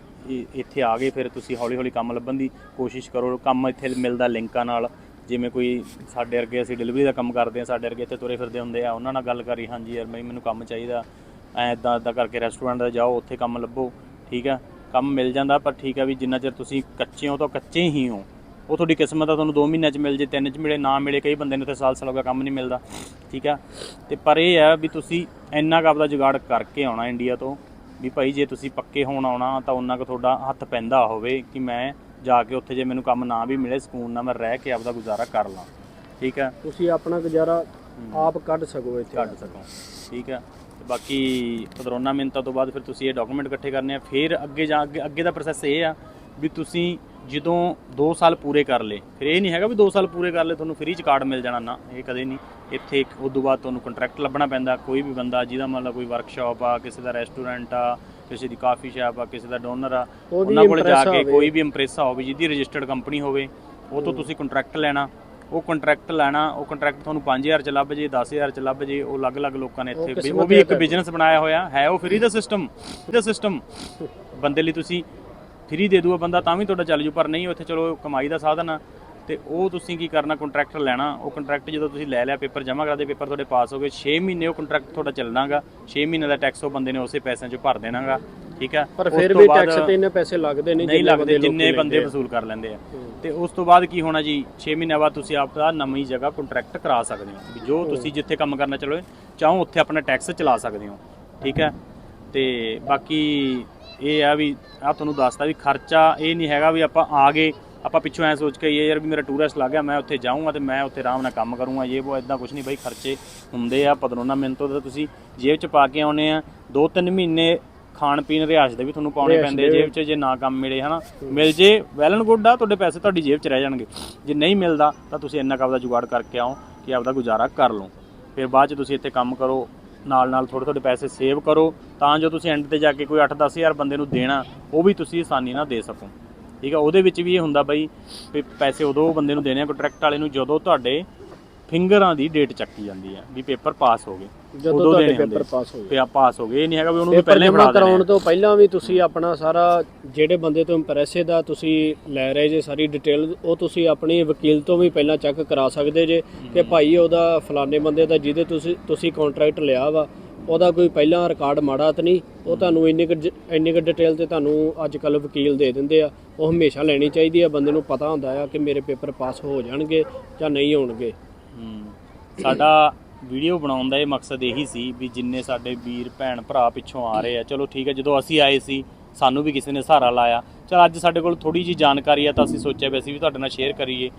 S1: ਇੱਥੇ ਆ ਗਏ, ਫਿਰ ਤੁਸੀਂ ਹੌਲੀ ਹੌਲੀ ਕੰਮ ਲੱਭਣ ਦੀ ਕੋਸ਼ਿਸ਼ ਕਰੋ। ਕੰਮ ਇੱਥੇ ਮਿਲਦਾ ਲਿੰਕਾਂ ਨਾਲ। ਜਿਵੇਂ ਕੋਈ ਸਾਡੇ ਵਰਗੇ ਅਸੀਂ ਡਿਲੀਵਰੀ ਦਾ ਕੰਮ ਕਰਦੇ ਆ ਸਾਡੇ ਵਰਗੇ ਇੱਥੇ ਤੁਰੇ ਫਿਰਦੇ ਹੁੰਦੇ ਆ, ਉਹਨਾਂ ਨਾਲ ਗੱਲ ਕਰੀ, ਹਾਂਜੀ ਯਾਰ ਬਈ, ਮੈਨੂੰ ਕੰਮ ਚਾਹੀਦਾ। ਐ ਇਦਾਂ ਇਦਾਂ ਕਰਕੇ ਰੈਸਟੋਰੈਂਟ ਦਾ ਜਾਓ, ਉੱਥੇ ਕੰਮ ਲੱਭੋ। ਠੀਕ ਆ? ਕੰਮ ਮਿਲ ਜਾਂਦਾ, ਪਰ ਠੀਕ ਆ ਵੀ ਜਿੰਨਾ ਚਿਰ ਤੁਸੀਂ ਕੱਚੇ ਹੋ ਤਾਂ ਕੱਚੇ ਹੀ ਹੋ। ਉਹ ਤੁਹਾਡੀ ਕਿਸਮਤ ਆ, ਤੁਹਾਨੂੰ 2 ਮਹੀਨਿਆਂ 'ਚ ਮਿਲ ਜੇ 3 'ਚ ਮਿਲੇ, ਨਾ ਮਿਲੇ, ਕਈ ਬੰਦੇ ਨੂੰ ਤੇ ਸਾਲ ਸਾਲ ਹੋ ਗਿਆ ਕੰਮ ਨਹੀਂ ਮਿਲਦਾ। ਠੀਕ ਆ? ਤੇ ਪਰ ਇਹ ਆ ਵੀ ਤੁਸੀਂ ਇੰਨਾ ਕੁ ਆਪਦਾ ਜੁਗਾੜ ਕਰਕੇ ਆਉਣਾ ਇੰਡੀਆ ਤੋਂ। ਵੀ ਭਾਈ ਜੇ ਤੁਸੀਂ ਪੱਕੇ ਹੋਣ ਆਉਣਾ ਤਾਂ ਉਹਨਾਂ ਕੁ ਤੁਹਾਡਾ ਹੱਥ ਪੈਂਦਾ ਹੋਵੇ ਕਿ ਮੈਂ ਜਾ ਕੇ ਉੱਥੇ ਜੇ ਮੈਨੂੰ ਕੰਮ ਨਾ ਵੀ ਮਿਲੇ ਸਕੂਨ ਨਾਲ ਮੈਂ ਰਹਿ ਕੇ ਆਪਦਾ ਗੁਜ਼ਾਰਾ ਕਰ ਲਾਂ। ਠੀਕ ਆ
S2: ਤੁਸੀਂ ਆਪਣਾ ਗੁਜ਼ਾਰਾ ਆਪ ਕੱਢ ਸਕੋ ਇੱਥੇ।
S1: ਕੱਢ ਸਕੋ। ਠੀਕ ਆ ਤੇ ਬਾਕੀ ਪਦਰੋਨਾ ਮਿੰਤਾ ਤੋਂ ਬਾਅਦ ਫਿਰ ਤੁਸੀਂ ਇਹ ਡਾਕੂਮੈਂਟ ਇਕੱਠੇ ਕਰਨੇ ਆ। ਫਿਰ ਅੱਗੇ ਜਾ ਅੱਗੇ ਦਾ ਪ੍ਰੋਸੈਸ ਇਹ ਆ ਵੀ ਤੁਸੀਂ ਜਦੋਂ 2 ਸਾਲ ਪੂਰੇ ਕਰ ਲਏ ਫਿਰ ਇਹ ਨਹੀਂ ਹੈਗਾ ਵੀ 2 ਸਾਲ ਪੂਰੇ ਕਰ ਲਏ ਤੁਹਾਨੂੰ ਫ੍ਰੀ ਚ ਕਾਰਡ ਮਿਲ ਜਾਣਾ ਨਾ ਇਹ ਕਦੇ ਨਹੀਂ। ਇੱਥੇ ਇੱਕ ਉਸ ਤੋਂ ਬਾਅਦ ਤੁਹਾਨੂੰ ਕੰਟਰੈਕਟ ਲੱਭਣਾ ਪੈਂਦਾ ਕੋਈ ਵੀ ਬੰਦਾ ਜਿਹਦਾ ਮਤਲਬ ਕੋਈ ਵਰਕਸ਼ਾਪ ਆ ਕਿਸੇ ਦਾ ਰੈਸਟੋਰੈਂਟ ਆ ਕਿਸੇ ਦੀ ਕਾਫੀ ਸ਼ਾਪ ਆ ਕਿਸੇ ਦਾ ਡੋਨਰ ਆ ਉਹਨਾਂ ਕੋਲ ਜਾ ਕੇ। ਕੋਈ ਵੀ ਇੰਪ੍ਰੈਸਾ ਹੋਵੇ ਜਿਹਦੀ ਰਜਿਸਟਰਡ ਕੰਪਨੀ ਹੋਵੇ ਉਹ ਤੋਂ ਤੁਸੀਂ ਕੰਟਰੈਕਟ ਲੈਣਾ ਉਹ ਕੰਟਰੈਕਟ ਲੈਣਾ ਉਹ ਕੰਟਰੈਕਟ ਤੁਹਾਨੂੰ 5000 ਚ ਲੱਭ ਜੇ 10000 ਚ ਲੱਭ ਜੇ ਉਹ ਅਲੱਗ-ਅਲੱਗ ਲੋਕਾਂ ਨੇ ਇੱਥੇ ਉਹ ਵੀ ਇੱਕ ਬਿਜ਼ਨਸ ਬਣਾਇਆ ਹੋਇਆ ਹੈ ਉਹ ਫ੍ਰੀ ਦਾ ਸਿਸਟਮ ਦਾ ਸਿਸਟਮ ਬੰਦੇ ਲਈ ਤੁਸੀਂ ਫ੍ਰੀ ਦੇ ਦੂਆ ਬੰਦਾ ਤਾਂ ਵੀ ਤੁਹਾਡਾ ਚੱਲ ਜੂ ਪਰ ਨਹੀਂ ਉੱਥੇ ਚਲੋ ਕਮਾਈ ਦਾ ਸਾਧਨ ਆ। ਤੇ ਉਹ ਤੁਸੀਂ ਕੀ ਕਰਨਾ ਕੰਟਰੈਕਟ ਲੈਣਾ ਉਹ ਕੰਟਰੈਕਟ ਜਦੋਂ ਤੁਸੀਂ ਲੈ ਲਿਆ ਪੇਪਰ ਜਮ੍ਹਾਂ ਕਰਾਦੇ ਪੇਪਰ ਤੁਹਾਡੇ ਪਾਸ ਹੋ ਗਏ 6 ਮਹੀਨੇ ਉਹ ਕੰਟਰੈਕਟ ਤੁਹਾਡਾ ਚੱਲਣਾਗਾ 6 ਮਹੀਨੇ ਦਾ ਟੈਕਸ ਉਹ ਬੰਦੇ ਨੇ ਉਸੇ ਪੈਸਿਆਂ 'ਚੋਂ ਭਰ ਦੇਣਾਗਾ ਠੀਕ ਹੈ
S2: ਪਰ ਫਿਰ ਵੀ ਟੈਕਸ ਤੇ ਇੰਨੇ ਪੈਸੇ ਲੱਗਦੇ ਨਹੀਂ
S1: ਨਹੀਂ
S2: ਜਿੰਨੇ
S1: ਲੱਗਦੇ
S2: ਬੰਦੇ
S1: ਜਿੰਨੇ ਬੰਦੇ
S2: ਆ।
S1: ਵਸੂਲ ਕਰ ਲੈਂਦੇ ਆ। ਤੇ ਉਸ ਤੋਂ ਬਾਅਦ ਕੀ ਹੋਣਾ ਜੀ 6 ਮਹੀਨਿਆਂ ਬਾਅਦ ਤੁਸੀਂ ਆਪ ਦਾ ਨਵੀਂ ਜਗ੍ਹਾ ਕੰਟਰੈਕਟ ਕਰਾ ਸਕਦੇ ਹੋ। ਜੋ ਤੁਸੀਂ ਜਿੱਥੇ ਕੰਮ ਕਰਨਾ ਚਲੋ ਚਾਹੋ ਉੱਥੇ ਆਪਣਾ ਟੈਕਸ ਚਲਾ ਸਕਦੇ ਹੋ ਠੀਕ ਹੈ ਤੇ ਬਾਕੀ ਇਹ ਆ ਵੀ ਆ ਤੁਹਾਨੂੰ ਦੱਸਦਾ ਵੀ ਖਰਚਾ ਇਹ ਨਹੀਂ ਹੈਗਾ ਵੀ ਆਪਾਂ ਆ ਗਏ ਆਪਾਂ ਪਿੱਛੋਂ ਐ ਸੋਚ ਕੇ ਇਹ ਯਾਰ ਵੀ ਮੇਰਾ ਟੂਰਿਸਟ ਲੱਗ ਗਿਆ ਮੈਂ ਉੱਥੇ ਜਾਊਂਗਾ ਤੇ ਮੈਂ ਉੱਥੇ ਆਰਾਮ ਨਾਲ ਕੰਮ ਕਰੂੰਗਾ ਇਹ ਉਹ ਇਦਾਂ ਕੁਝ ਨਹੀਂ ਬਾਈ ਖਰਚੇ ਹੁੰਦੇ ਆ ਪਦਰੋਨਾ ਮਿੰਟੋ ਦੇ ਤੁਸੀਂ ਜੇਬ 'ਚ ਪਾ ਕੇ ਆਉਨੇ ਆ 2-3 ਮਹੀਨੇ ਖਾਣ ਪੀਣ ਰਿਹਾਇਸ਼ ਦੇ ਵੀ ਤੁਹਾਨੂੰ ਪਾਉਣੇ ਪੈਂਦੇ ਜੇਬ 'ਚ ਜੇ ਨਾ ਕੰਮ ਮਿਲੇ ਹਨਾ? ਮਿਲ ਜੇ ਵੈਲ ਐਂਡ ਗੁੱਡ ਆ ਤੁਹਾਡੇ ਪੈਸੇ ਤੁਹਾਡੀ ਜੇਬ 'ਚ ਰਹਿ ਜਾਣਗੇ। ਜੇ ਨਹੀਂ ਮਿਲਦਾ ਤਾਂ ਤੁਸੀਂ ਇੰਨਾ ਕੁ ਆਪਦਾ ਜੁਗਾੜ ਕਰਕੇ ਆਓ ਕਿ ਆਪਦਾ ਗੁਜ਼ਾਰਾ ਕਰ ਲਓ। ਫਿਰ ਬਾਅਦ 'ਚ ਤੁਸੀਂ ਇੱਥੇ ਕੰਮ ਕਰੋ ਨਾਲ ਨਾਲ ਥੋੜੇ ਥੋੜੇ ਪੈਸੇ ਸੇਵ ਕਰੋ, ਤਾਂ ਜੋ ਤੁਸੀਂ ਐਂਡ ਤੇ ਜਾ ਕੇ ਕੋਈ 8-10 ਹਜ਼ਾਰ ਬੰਦੇ ਨੂੰ ਦੇਣਾ, ਉਹ ਵੀ ਤੁਸੀਂ ਆਸਾਨੀ ਨਾਲ ਦੇ ਸਕੋ। ਠੀਕ ਆ, ਉਹਦੇ ਵਿੱਚ ਵੀ ਇਹ ਹੁੰਦਾ ਬਈ ਵੀ ਪੈਸੇ ਉਦੋਂ ਬੰਦੇ ਨੂੰ ਦੇਣੇ ਆ ਕੰਟਰੈਕਟ ਵਾਲੇ ਨੂੰ ਜਦੋਂ ਤੁਹਾਡੇ ਫਿੰਗਰਾਂ ਦੀ ਡੇਟ ਚੱਕੀ ਜਾਂਦੀ ਹੈ ਵੀ ਪੇਪਰ ਪਾਸ ਹੋ ਗਏ।
S2: ਜਦੋਂ
S1: ਉਦੋਂ
S2: ਤੁਹਾਡੇ
S1: ਦੇਣੇ ਹੁੰਦੇ।
S2: ਪੇਪਰ ਪਾਸ ਹੋ ਗਏ।
S1: ਤੇ ਆ ਪਾਸ ਹੋ ਗਏ ਇਹ ਨਹੀਂ ਹੈਗਾ ਵੀ ਉਹਨੂੰ ਵੀ
S2: ਪੇਪਰ
S1: ਪਹਿਲਾਂ ਹੀ
S2: ਜਮ੍ਹਾਂ
S1: ਫੜਾ ਦੇਣੇ
S2: ਕਰਾਉਣ ਤੋਂ ਪਹਿਲਾਂ ਵੀ ਤੁਸੀਂ ਆਪਣਾ ਸਾਰਾ ਜਿਹੜੇ ਬੰਦੇ ਤੋਂ ਇੰਪ੍ਰੈਸਿਵ ਦਾ ਤੁਸੀਂ ਲੈ ਰਹੇ ਜੇ ਸਾਰੀ ਡਿਟੇਲ ਉਹ ਤੁਸੀਂ ਆਪਣੀ ਵਕੀਲ ਤੋਂ ਵੀ ਪਹਿਲਾਂ ਚੈੱਕ ਕਰਾ ਸਕਦੇ ਜੇ ਕਿ ਭਾਈ ਉਹਦਾ ਫਲਾਣੇ ਬੰਦੇ ਦਾ ਜਿਹਦੇ ਤੁਸੀਂ ਤੁਸੀਂ ਕੰਟਰੈਕਟ ਲਿਆ ਵਾ ਉਹਦਾ ਕੋਈ ਪਹਿਲਾਂ ਰਿਕਾਰਡ ਮਾੜਾ ਤਾਂ ਨਹੀਂ ਉਹ ਤੁਹਾਨੂੰ ਇੰਨੀ ਕੁ ਜ- ਇੰਨੀ ਕੁ ਡਿਟੇਲ ਤੇ ਤੁਹਾਨੂੰ ਅੱਜ ਕੱਲ ਵਕੀਲ ਦੇ ਦਿੰਦੇ ਆ। ਉਹ ਹਮੇਸ਼ਾ ਲੈਣੀ ਚਾਹੀਦੀ ਆ ਬੰਦੇ ਨੂੰ ਪਤਾ ਹੁੰਦਾ ਆ ਕਿ ਮੇਰੇ ਪੇਪਰ ਪਾਸ ਹੋ ਜਾਣਗੇ ਜਾਂ ਨਹੀਂ ਹੋਣਗੇ।
S1: ਹੂੰ। ਸਾਡਾ ਵੀਡੀਓ ਬਣਾਉਣ ਦਾ ਇਹ ਮਕਸਦ ਇਹੀ ਸੀ ਵੀ ਜਿੰਨੇ ਸਾਡੇ ਵੀਰ, ਭੈਣ, ਭਰਾ ਪਿੱਛੋਂ ਆ ਰਹੇ ਆ। ਚਲੋ ਠੀਕ ਹੈ, ਜਦੋਂ ਅਸੀਂ ਆਏ ਸੀ, ਸਾਨੂੰ ਵੀ ਕਿਸੇ ਨੇ ਸਹਾਰਾ ਲਾਇਆ। ਚਲ ਅੱਜ ਸਾਡੇ ਕੋਲ ਥੋੜੀ ਜੀ ਜਾਣਕਾਰੀ ਆ ਤਾਂ ਅਸੀਂ ਸੋਚਿਆ ਵੀ ਅਸੀਂ ਵੀ ਤੁਹਾਡੇ ਨਾਲ ਸ਼ੇਅਰ ਕਰੀਏ।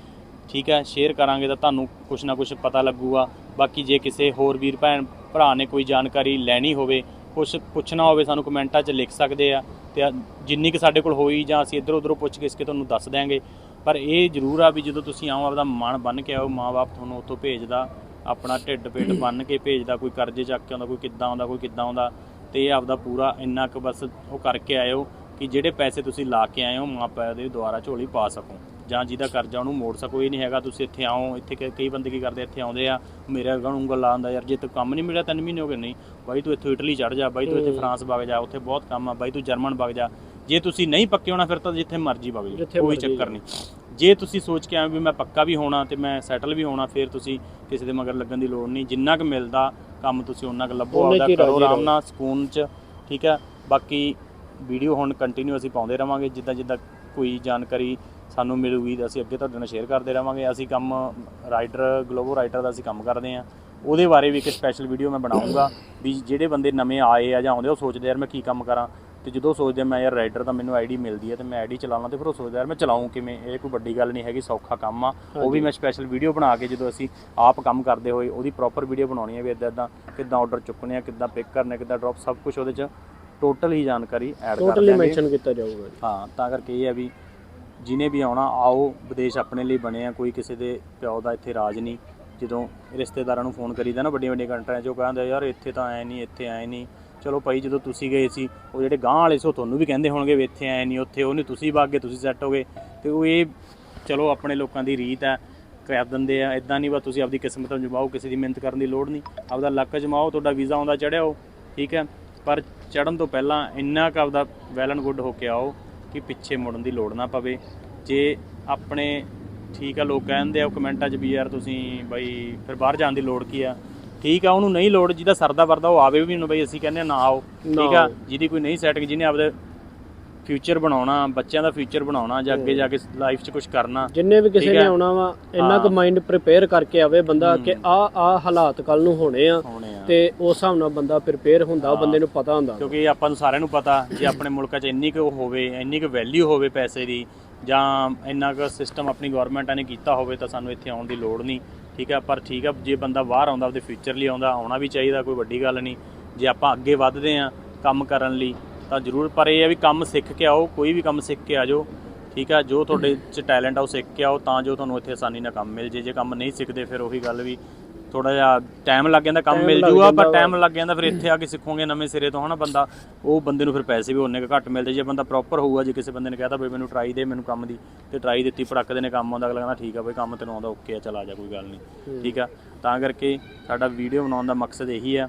S1: ਠੀਕ ਹੈ ਸ਼ੇਅਰ ਕਰਾਂਗੇ ਤਾਂ ਤੁਹਾਨੂੰ ਕੁਝ ਨਾ ਕੁਝ ਪਤਾ ਲੱਗੂਗਾ। ਬਾਕੀ ਜੇ ਕਿਸੇ ਹੋਰ ਵੀਰ, ਭੈਣ, ਭਰਾ ਨੇ ਕੋਈ ਜਾਣਕਾਰੀ ਲੈਣੀ ਹੋਵੇ ਕੁਝ ਪੁੱਛਣਾ ਹੋਵੇ, ਸਾਨੂੰ ਕਮੈਂਟਾਂ 'ਚ ਲਿਖ ਸਕਦੇ ਆ ਤੇ ਜਿੰਨੀ ਕਿ ਸਾਡੇ ਕੋਲ ਹੋਈ ਜਾਂ ਅਸੀਂ ਇੱਧਰ ਉੱਧਰੋਂ ਪੁੱਛ ਕੇ ਇਸਕੇ ਤੁਹਾਨੂੰ ਦੱਸ ਦਿਆਂਗੇ। ਪਰ ਇਹ ਜ਼ਰੂਰ ਆ ਵੀ ਜਦੋਂ ਤੁਸੀਂ ਆਓ, ਆਪਦਾ ਮਨ ਬੰਨ ਕੇ ਆਓ ਮਾਪੇ ਤੁਹਾਨੂੰ ਉੱਥੋਂ ਭੇਜਦਾ। ਆਪਣਾ ਢਿੱਡ ਪੇਟ ਬੰਨ ਕੇ ਭੇਜਦਾ ਕੋਈ ਕਰਜ਼ੇ ਚੱਕ ਕੇ ਆਉਂਦਾ ਕੋਈ ਕਿੱਦਾਂ ਆਉਂਦਾ ਕੋਈ ਕਿੱਦਾਂ ਆਉਂਦਾ ਤੇ ਇਹ ਆਪਦਾ ਪੂਰਾ ਇੰਨਾ ਕੁ ਬਸ ਉਹ ਕਰਕੇ ਆਇਓ ਕਿ ਜਿਹੜੇ ਪੈਸੇ ਤੁਸੀਂ ਲਾ ਕੇ ਆਏ ਹੋ ਮਾਪਿਆਂ ਦੇ ਦੁਆਰਾ ਝੋਲੀ ਪਾ ਸਕੋ ਜਾਂ ਜਿਹਦਾ ਕਰਜ਼ਾ ਉਹਨੂੰ ਮੋੜ ਸਕੋ ਇਹ ਨਹੀਂ ਹੈਗਾ ਤੁਸੀਂ ਇੱਥੇ ਆਓ ਇੱਥੇ ਕਈ- ਬੰਦੇ ਕੀ ਕਰਦੇ ਇੱਥੇ ਆਉਂਦੇ ਆ ਮੇਰੇ ਅਗਾਂ ਉਂਗਲ ਲਾਉਂਦਾ ਯਾਰ ਜੇ ਤੂੰ ਕੰਮ ਨਹੀਂ ਮਿਲਿਆ ਤਿੰਨ ਮਹੀਨੇ ਹੋ ਗਏ ਨਹੀਂ ਬਾਈ ਤੂੰ ਇੱਥੋਂ ਇਟਲੀ ਚੜ ਜਾ ਬਾਈ ਤੂੰ ਇੱਥੇ। ਫਰਾਂਸ ਵਗ ਜਾ ਉੱਥੇ ਬਹੁਤ ਕੰਮ ਆ ਬਾਈ ਤੂੰ ਜਰਮਨ ਵਗ ਜਾ ਜੇ ਤੁਸੀਂ ਨਹੀਂ ਪੱਕੇ ਹੋਣਾ ਫਿਰ ਤਾਂ ਜਿੱਥੇ ਮਰਜ਼ੀ ਵਗ ਜਾ
S2: ਜਿੱਥੇ
S1: ਕੋਈ ਚੱਕਰ ਨਹੀਂ ਜੇ ਤੁਸੀਂ ਸੋਚ ਕੇ ਆਏ ਵੀ ਮੈਂ ਪੱਕਾ ਵੀ ਹੋਣਾ ਤੇ ਮੈਂ ਸੈਟਲ ਵੀ ਹੋਣਾ ਫਿਰ ਤੁਸੀਂ ਕਿਸੇ ਦੇ ਮਗਰ ਲੱਗਣ ਦੀ ਲੋੜ ਨਹੀਂ। ਜਿੰਨਾ ਕੁ ਮਿਲਦਾ ਕੰਮ ਤੁਸੀਂ ਉਹਨਾਂ ਕੁ ਲੱਭੋ
S2: ਉਹਨੇ 'ਚ
S1: ਆਪਦਾ
S2: ਹੀ
S1: ਕਰੋ
S2: ਰਾਜ਼ੀ
S1: ਆਰਾਮ
S2: ਰਹੋ।
S1: ਨਾਲ ਸਕੂਨ ਚ ਠੀਕ ਹੈ? ਬਾਕੀ ਵੀਡੀਓ ਹੁਣ ਕੰਟੀਨਿਊ ਅਸੀਂ ਪਾਉਂਦੇ ਰਵਾਂਗੇ ਜਿੱਦਾਂ ਜਿੱਦਾਂ ਕੋਈ ਜਾਣਕਾਰੀ ਸਾਨੂੰ ਮਿਲੂਗੀ ਤਾਂ ਅਸੀਂ ਅੱਗੇ ਤੁਹਾਡੇ ਨਾਲ ਸ਼ੇਅਰ ਕਰਦੇ ਰਵਾਂਗੇ। ਅਸੀਂ ਕੰਮ ਰਾਈਟਰ ਗਲੋਬਲ ਰਾਈਟਰ ਦਾ ਅਸੀਂ ਕੰਮ ਕਰਦੇ ਹਾਂ। ਉਹਦੇ ਬਾਰੇ ਵੀ ਇੱਕ ਸਪੈਸ਼ਲ ਵੀਡੀਓ ਮੈਂ ਬਣਾਉਂਗਾ ਵੀ ਜਿਹੜੇ ਬੰਦੇ ਨਵੇਂ ਆਏ ਆ ਜਾਂ ਆਉਂਦੇ ਉਹ ਸੋਚਦੇ ਯਾਰ ਮੈਂ ਕੀ ਕੰਮ ਕਰਾਂ। ਤੇ ਜਦੋਂ ਸੋਚਦੇ ਮੈਂ ਯਾਰ ਰਾਈਟਰ ਤਾਂ ਮੈਨੂੰ ਆਈਡੀ ਮਿਲਦੀ ਹੈ ਤੇ ਮੈਂ ਆਈਡੀ ਚਲਾਉਣਾ ਤੇ ਫਿਰ ਉਹ ਸੋਚਦਾ ਯਾਰ ਮੈਂ ਚਲਾਉਂ ਕਿਵੇਂ? ਇਹ ਕੋਈ ਵੱਡੀ ਗੱਲ ਨਹੀਂ ਹੈਗੀ ਸੌਖਾ ਕੰਮ ਆ। ਉਹ ਵੀ ਮੈਂ ਸਪੈਸ਼ਲ ਵੀਡੀਓ ਬਣਾ ਕੇ ਜਦੋਂ ਅਸੀਂ ਆਪ ਕੰਮ ਕਰਦੇ ਹੋਏ ਉਹਦੀ ਪ੍ਰੋਪਰ ਵੀਡੀਓ ਬਣਾਉਣੀ ਹੈ ਵੀ ਇਦਾਂ ਇਦਾਂ ਕਿੱਦਾਂ ਆਰਡਰ ਚੁੱਕਣੇ ਆ ਕਿੱਦਾਂ ਪਿਕ ਕਰਨੇ ਕਿੱਦਾਂ ਡ੍ਰੌਪ ਸਭ ਕੁਝ ਉਹਦੇ ਚ ਟੋਟਲ ਹੀ ਜਾਣਕਾਰੀ ਐਡ ਕਰ
S2: ਟੋਟਲੀ ਮੈਂਸ਼ਨ ਕੀਤਾ ਜਾਊਗਾ ਜੀ।
S1: ਹਾਂ ਤਾਂ ਕਰਕੇ ਇਹ ਹੈ ਵੀ ਜਿਹਨੇ ਵੀ ਆਉਣਾ ਆਓ ਵਿਦੇਸ਼ ਆਪਣੇ ਲਈ ਬਣੇ ਆ ਕੋਈ ਕਿਸੇ ਦੇ ਪਿਓ ਦਾ ਇੱਥੇ ਰਾਜ ਨਹੀਂ। ਜਦੋਂ ਰਿਸ਼ਤੇਦਾਰਾਂ ਨੂੰ ਫੋਨ ਕਰੀਦਾ ਨਾ ਵੱਡੀਆਂ ਵੱਡੀਆਂ ਕੰਟਰੀਆਂ 'ਚ ਉਹ ਕਹਿੰਦੇ ਯਾਰ ਇੱਥੇ ਤਾਂ ਐ ਨਹੀਂ ਇੱਥੇ ਐ ਨਹੀਂ। ਚਲੋ ਭਾਈ ਜਦੋਂ ਤੁਸੀਂ ਗਏ ਸੀ, ਉਹ ਜਿਹੜੇ ਗਾਂਹ ਵਾਲੇ ਸੀ, ਉਹ ਤੁਹਾਨੂੰ ਵੀ ਕਹਿੰਦੇ ਹੋਣਗੇ ਵੀ ਇੱਥੇ ਆਏ ਨਹੀਂ ਉੱਥੇ ਉਹ ਨਹੀਂ ਤੁਸੀਂ ਵਗ ਤੁਸੀਂ ਸੈੱਟ ਹੋ ਗਏ। ਤੇ ਉਹ ਇਹ ਚਲੋ ਆਪਣੇ ਲੋਕਾਂ ਦੀ ਰੀਤ ਹੈ ਕਰ ਦਿੰਦੇ ਆ ਇਦਾਂ ਨਹੀਂ ਵਾ ਤੁਸੀਂ ਆਪਦੀ ਕਿਸਮਤ ਅਜਮਾਓ ਕਿਸੇ ਦੀ ਮਿਹਨਤ ਕਰਨ ਦੀ ਲੋੜ ਨਹੀਂ ਆਪਦਾ ਲੱਕ ਅਜਮਾਓ ਤੁਹਾਡਾ ਵੀਜ਼ਾ ਆਉਂਦਾ ਚੜਿਆਓ ਠੀਕ ਹੈ? ਪਰ ਚੜਨ ਤੋਂ ਪਹਿਲਾਂ ਇੰਨਾ ਕੁ ਆਪਦਾ ਵੈਲ ਐਂਡ ਗੁੱਡ ਹੋ ਕੇ ਆਓ ਕਿ ਪਿੱਛੇ ਮੁੜਨ ਦੀ ਲੋੜ ਨਾ ਪਵੇ। ਜੇ ਆਪਣੇ ਠੀਕ ਆ, ਲੋਕ ਕਹਿੰਦੇ ਆ, ਉਹ ਕਮੈਂਟਾਂ 'ਚ ਵੀ ਯਾਰ ਤੁਸੀਂ ਬਈ ਫਿਰ ਬਾਹਰ ਜਾਣ ਦੀ ਲੋੜ ਕੀ ਆ? ਠੀਕ ਆ ਉਹਨੂੰ ਨਹੀਂ ਲੋੜ ਜਿਹਦਾ ਸਰਦਾ ਵਰਦਾ ਉਹ ਆਵੇ ਵੀ ਨਾ ਬਈ ਅਸੀਂ ਕਹਿੰਦੇ ਆ ਨਾ ਆਓ ਠੀਕ ਆ। ਜਿਹਦੀ ਕੋਈ ਨਹੀਂ ਸੈਟਿੰਗ ਜਿਹਨੇ ਆਪਦੇ ਫਿਊਚਰ ਬਣਾਉਣਾ ਬੱਚਿਆਂ ਦਾ ਫਿਊਚਰ ਬਣਾਉਣਾ ਜਾਂ ਅੱਗੇ ਜਾ ਕੇ ਲਾਈਫ 'ਚ ਕੁਝ ਕਰਨਾ
S2: ਜਿੰਨੇ ਵੀ ਕਿਸੇ ਨੇ। ਆਉਣਾ ਵਾ ਇੰਨਾ ਕੁ। ਮਾਈਂਡ ਪ੍ਰਿਪੇਅਰ ਕਰਕੇ ਆਵੇ ਬੰਦਾ ਕਿ ਆ ਆ ਹਾਲਾਤ ਕੱਲ ਨੂੰ ਹੋਣੇ ਆ ਤੇ ਉਸ ਹਿਸਾਬ ਨਾਲ ਬੰਦਾ ਪ੍ਰਿਪੇਅਰ ਹੁੰਦਾ ਉਹ ਬੰਦੇ ਨੂੰ ਪਤਾ ਹੁੰਦਾ
S1: ਕਿਉਂਕਿ ਆਪਾਂ ਨੂੰ ਸਾਰਿਆਂ ਨੂੰ ਪਤਾ ਜੇ ਆਪਣੇ ਮੁਲਕਾਂ 'ਚ ਇੰਨੀ ਕੁ ਹੋਵੇ ਇੰਨੀ ਕੁ ਵੈਲਿਊ ਹੋਵੇ ਪੈਸੇ ਦੀ ਜਾਂ ਇੰਨਾ ਕੁ ਸਿਸਟਮ ਆਪਣੀ ਗਵਰਨਮੈਂਟਾਂ ਨੇ ਕੀਤਾ ਹੋਵੇ ਤਾਂ ਸਾਨੂੰ ਇੱਥੇ ਆਉਣ ਦੀ ਲੋੜ ਨਹੀਂ, ਠੀਕ ਹੈ? ਪਰ ਠੀਕ ਆ ਜੇ ਬੰਦਾ ਬਾਹਰ ਆਉਂਦਾ ਉਹਦੇ ਫਿਊਚਰ ਲਈ ਆਉਂਦਾ, ਆਉਣਾ ਵੀ ਚਾਹੀਦਾ, ਕੋਈ ਵੱਡੀ ਗੱਲ ਨਹੀਂ। ਜੇ ਆਪਾਂ ਅੱਗੇ ਵੱਧਦੇ ਆ ਕੰਮ ਕਰਨ ਲਈ, ਤਾਂ ਜ਼ਰੂਰ, ਪਰ ਇਹ ਆ ਵੀ ਕੰਮ ਸਿੱਖ ਕੇ ਆਓ, ਕੋਈ ਵੀ ਕੰਮ ਸਿੱਖ ਕੇ ਆ ਜਾਓ, ਠੀਕ ਹੈ? ਜੋ ਤੁਹਾਡੇ 'ਚ ਟੈਲੈਂਟ ਆ ਉਹ ਸਿੱਖ ਕੇ ਆਓ, ਤਾਂ ਜੋ ਤੁਹਾਨੂੰ ਇੱਥੇ ਆਸਾਨੀ ਨਾਲ ਕੰਮ ਮਿਲ ਜੇ ਜੇ ਕੰਮ ਨਹੀਂ ਸਿੱਖਦੇ, ਫਿਰ ਉਹੀ ਗੱਲ ਵੀ ਥੋੜਾ ਜਿਹਾ ਟਾਈਮ ਲੱਗ ਜਾਂਦਾ ਕੰਮ ਮਿਲ ਜੂਗਾ ਪਰ। ਟਾਈਮ ਲੱਗ ਜਾਂਦਾ ਫਿਰ ਇੱਥੇ ਆ ਕੇ ਸਿੱਖੋਗੇ ਨਵੇਂ ਸਿਰੇ ਤੋਂ ਹਨਾ ਬੰਦਾ? ਉਹ ਬੰਦੇ ਨੂੰ ਫਿਰ ਪੈਸੇ ਵੀ ਉਹਨੇ ਕੁ ਘੱਟ ਮਿਲਦੇ ਜੇ ਬੰਦਾ ਪ੍ਰੋਪਰ ਹੋਊਗਾ ਜੇ ਕਿਸੇ ਬੰਦੇ ਨੇ ਕਹਿਤਾ ਬਈ ਮੈਨੂੰ ਟਰਾਈ ਦੇ ਮੈਨੂੰ ਕੰਮ ਦੀ ਤੇ ਟਰਾਈ ਦਿੱਤੀ ਪੜਕ ਦੇ ਨੇ ਕੰਮ ਆਉਂਦਾ ਅਗਲਾ ਕਹਿੰਦਾ ਠੀਕ ਆ ਬਈ ਕੰਮ ਤੈਨੂੰ ਆਉਂਦਾ ਓਕੇ ਆ ਚਲ ਆ ਜਾ ਕੋਈ ਗੱਲ ਨਹੀਂ। ਠੀਕ ਆ? ਤਾਂ ਕਰਕੇ ਸਾਡਾ ਵੀਡੀਓ ਬਣਾਉਣ ਦਾ ਮਕਸਦ ਇਹੀ ਆ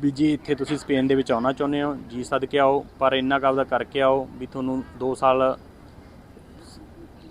S1: ਵੀ ਜੇ ਇੱਥੇ ਤੁਸੀਂ ਸਪੇਨ ਦੇ ਵਿੱਚ ਆਉਣਾ ਚਾਹੁੰਦੇ ਹੋ ਜੀ ਸਦਕੇ ਆਓ ਪਰ ਇੰਨਾ ਕੁ ਆਪਦਾ ਕਰਕੇ ਆਓ ਵੀ ਤੁਹਾਨੂੰ 2 ਸਾਲ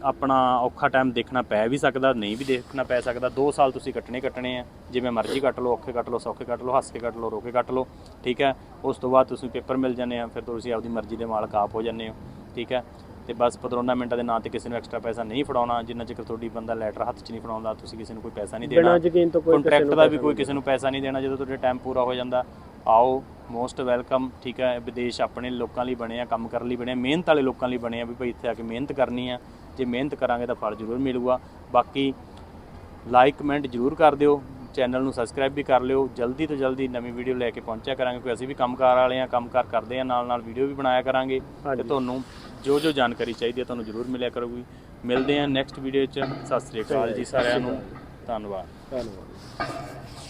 S1: ਆਪਣਾ ਔਖਾ ਟਾਈਮ ਦੇਖਣਾ ਪੈ ਵੀ ਸਕਦਾ ਨਹੀਂ ਵੀ ਦੇਖਣਾ ਪੈ ਸਕਦਾ। 2 ਸਾਲ ਤੁਸੀਂ ਕੱਟਣੇ ਕੱਟਣੇ ਆ। ਜਿਵੇਂ ਮਰਜ਼ੀ ਕੱਟ ਲਓ ਔਖੇ ਕੱਟ ਲਓ ਸੌਖੇ ਕੱਟ ਲਓ ਹੱਸ ਕੇ ਕੱਟ ਲਓ ਰੋ ਕੇ ਕੱਟ ਲਓ ਠੀਕ ਹੈ? ਉਸ ਤੋਂ ਬਾਅਦ ਤੁਸੀਂ ਪੇਪਰ ਮਿਲ ਜਾਂਦੇ ਆ ਫਿਰ ਤੁਸੀਂ ਆਪਦੀ ਮਰਜ਼ੀ ਦੇ ਮਾਲਕ ਆਪ ਹੋ ਜਾਂਦੇ ਹੋ ਠੀਕ ਹੈ? ਤੇ ਬਸ ਪਦਰੋਨਾ ਮਿੰਟਾਂ ਦੇ ਨਾਂ ਤੇ ਕਿਸੇ ਨੂੰ ਐਕਸਟਰਾ ਪੈਸਾ ਨਹੀਂ ਫੜਾਉਣਾ ਜਿੰਨਾ ਚਿਰ ਤੁਹਾਡੀ ਬੰਦਾ ਲੈਟਰ ਹੱਥ 'ਚ ਨਹੀਂ ਫੜਾਉਂਦਾ ਤੁਸੀਂ ਕਿਸੇ ਨੂੰ ਕੋਈ ਪੈਸਾ ਨਹੀਂ ਦੇਣਾ।
S2: ਬਿਨਾਂ ਯਕੀਨ ਤੋਂ ਕੋਈ ਕਿਸੇ
S1: ਕੰਟਰੈਕਟ ਦਾ ਵੀ ਕੋਈ ਕਿਸੇ ਨੂੰ ਪੈਸਾ ਨਹੀਂ ਦੇਣਾ ਜਦੋਂ ਤੁਹਾਡੇ ਟਾਈਮ ਪੂਰਾ ਹੋ ਜਾਂਦਾ। ਆਓ ਮੋਸਟ ਵੈਲਕਮ ਠੀਕ ਹੈ ਵਿਦੇਸ਼ ਆਪਣੇ ਲੋਕਾਂ ਲਈ ਬਣੇ ਆ ਕੰਮ ਕਰਨ ਲਈ ਬਣੇ ਆ ਮਿਹਨਤ ਵਾਲੇ ਲੋਕਾਂ ਲਈ ਬਣੇ ਆ ਵੀ ਭਾਈ ਇੱਥੇ ਆ ਕੇ ਮਿਹਨਤ ਕਰਨੀ ਆ ਜੇ ਮਿਹਨਤ ਕਰਾਂਗੇ ਤਾਂ ਫਲ ਜ਼ਰੂਰ ਮਿਲੂਗਾ। ਬਾਕੀ ਲਾਈਕ ਕਮੈਂਟ ਜ਼ਰੂਰ ਕਰ ਦਿਓ ਚੈਨਲ ਨੂੰ ਸਬਸਕ੍ਰਾਈਬ ਵੀ ਕਰ ਲਿਓ। ਜਲਦੀ ਤੋਂ ਜਲਦੀ ਨਵੀਂ ਵੀਡੀਓ ਲੈ ਕੇ ਪਹੁੰਚਿਆ ਕਰਾਂਗੇ। ਕੋਈ ਅਸੀਂ ਵੀ ਕੰਮਕਾਰ ਵਾਲੇ ਆ ਕੰਮਕਾਰ ਕਰਦੇ ਆ ਨਾਲ ਨਾਲ ਵੀਡੀਓ ਵੀ ਬਣਾਇਆ ਕਰਾਂਗੇ। ਤੇ। ਤੁਹਾਨੂੰ ਜੋ ਜੋ ਜਾਣਕਾਰੀ ਚਾਹੀਦੀ ਹੈ ਤੁਹਾਨੂੰ ਜ਼ਰੂਰ ਮਿਲਿਆ ਕਰੂਗੀ। ਮਿਲਦੇ ਆ ਨੈਕਸਟ ਵੀਡੀਓ 'ਚ। ਸਤਿ ਸ੍ਰੀ ਅਕਾਲ ਜੀ ਸਾਰਿਆਂ ਨੂੰ। ਧੰਨਵਾਦ।
S2: ਧੰਨਵਾਦ।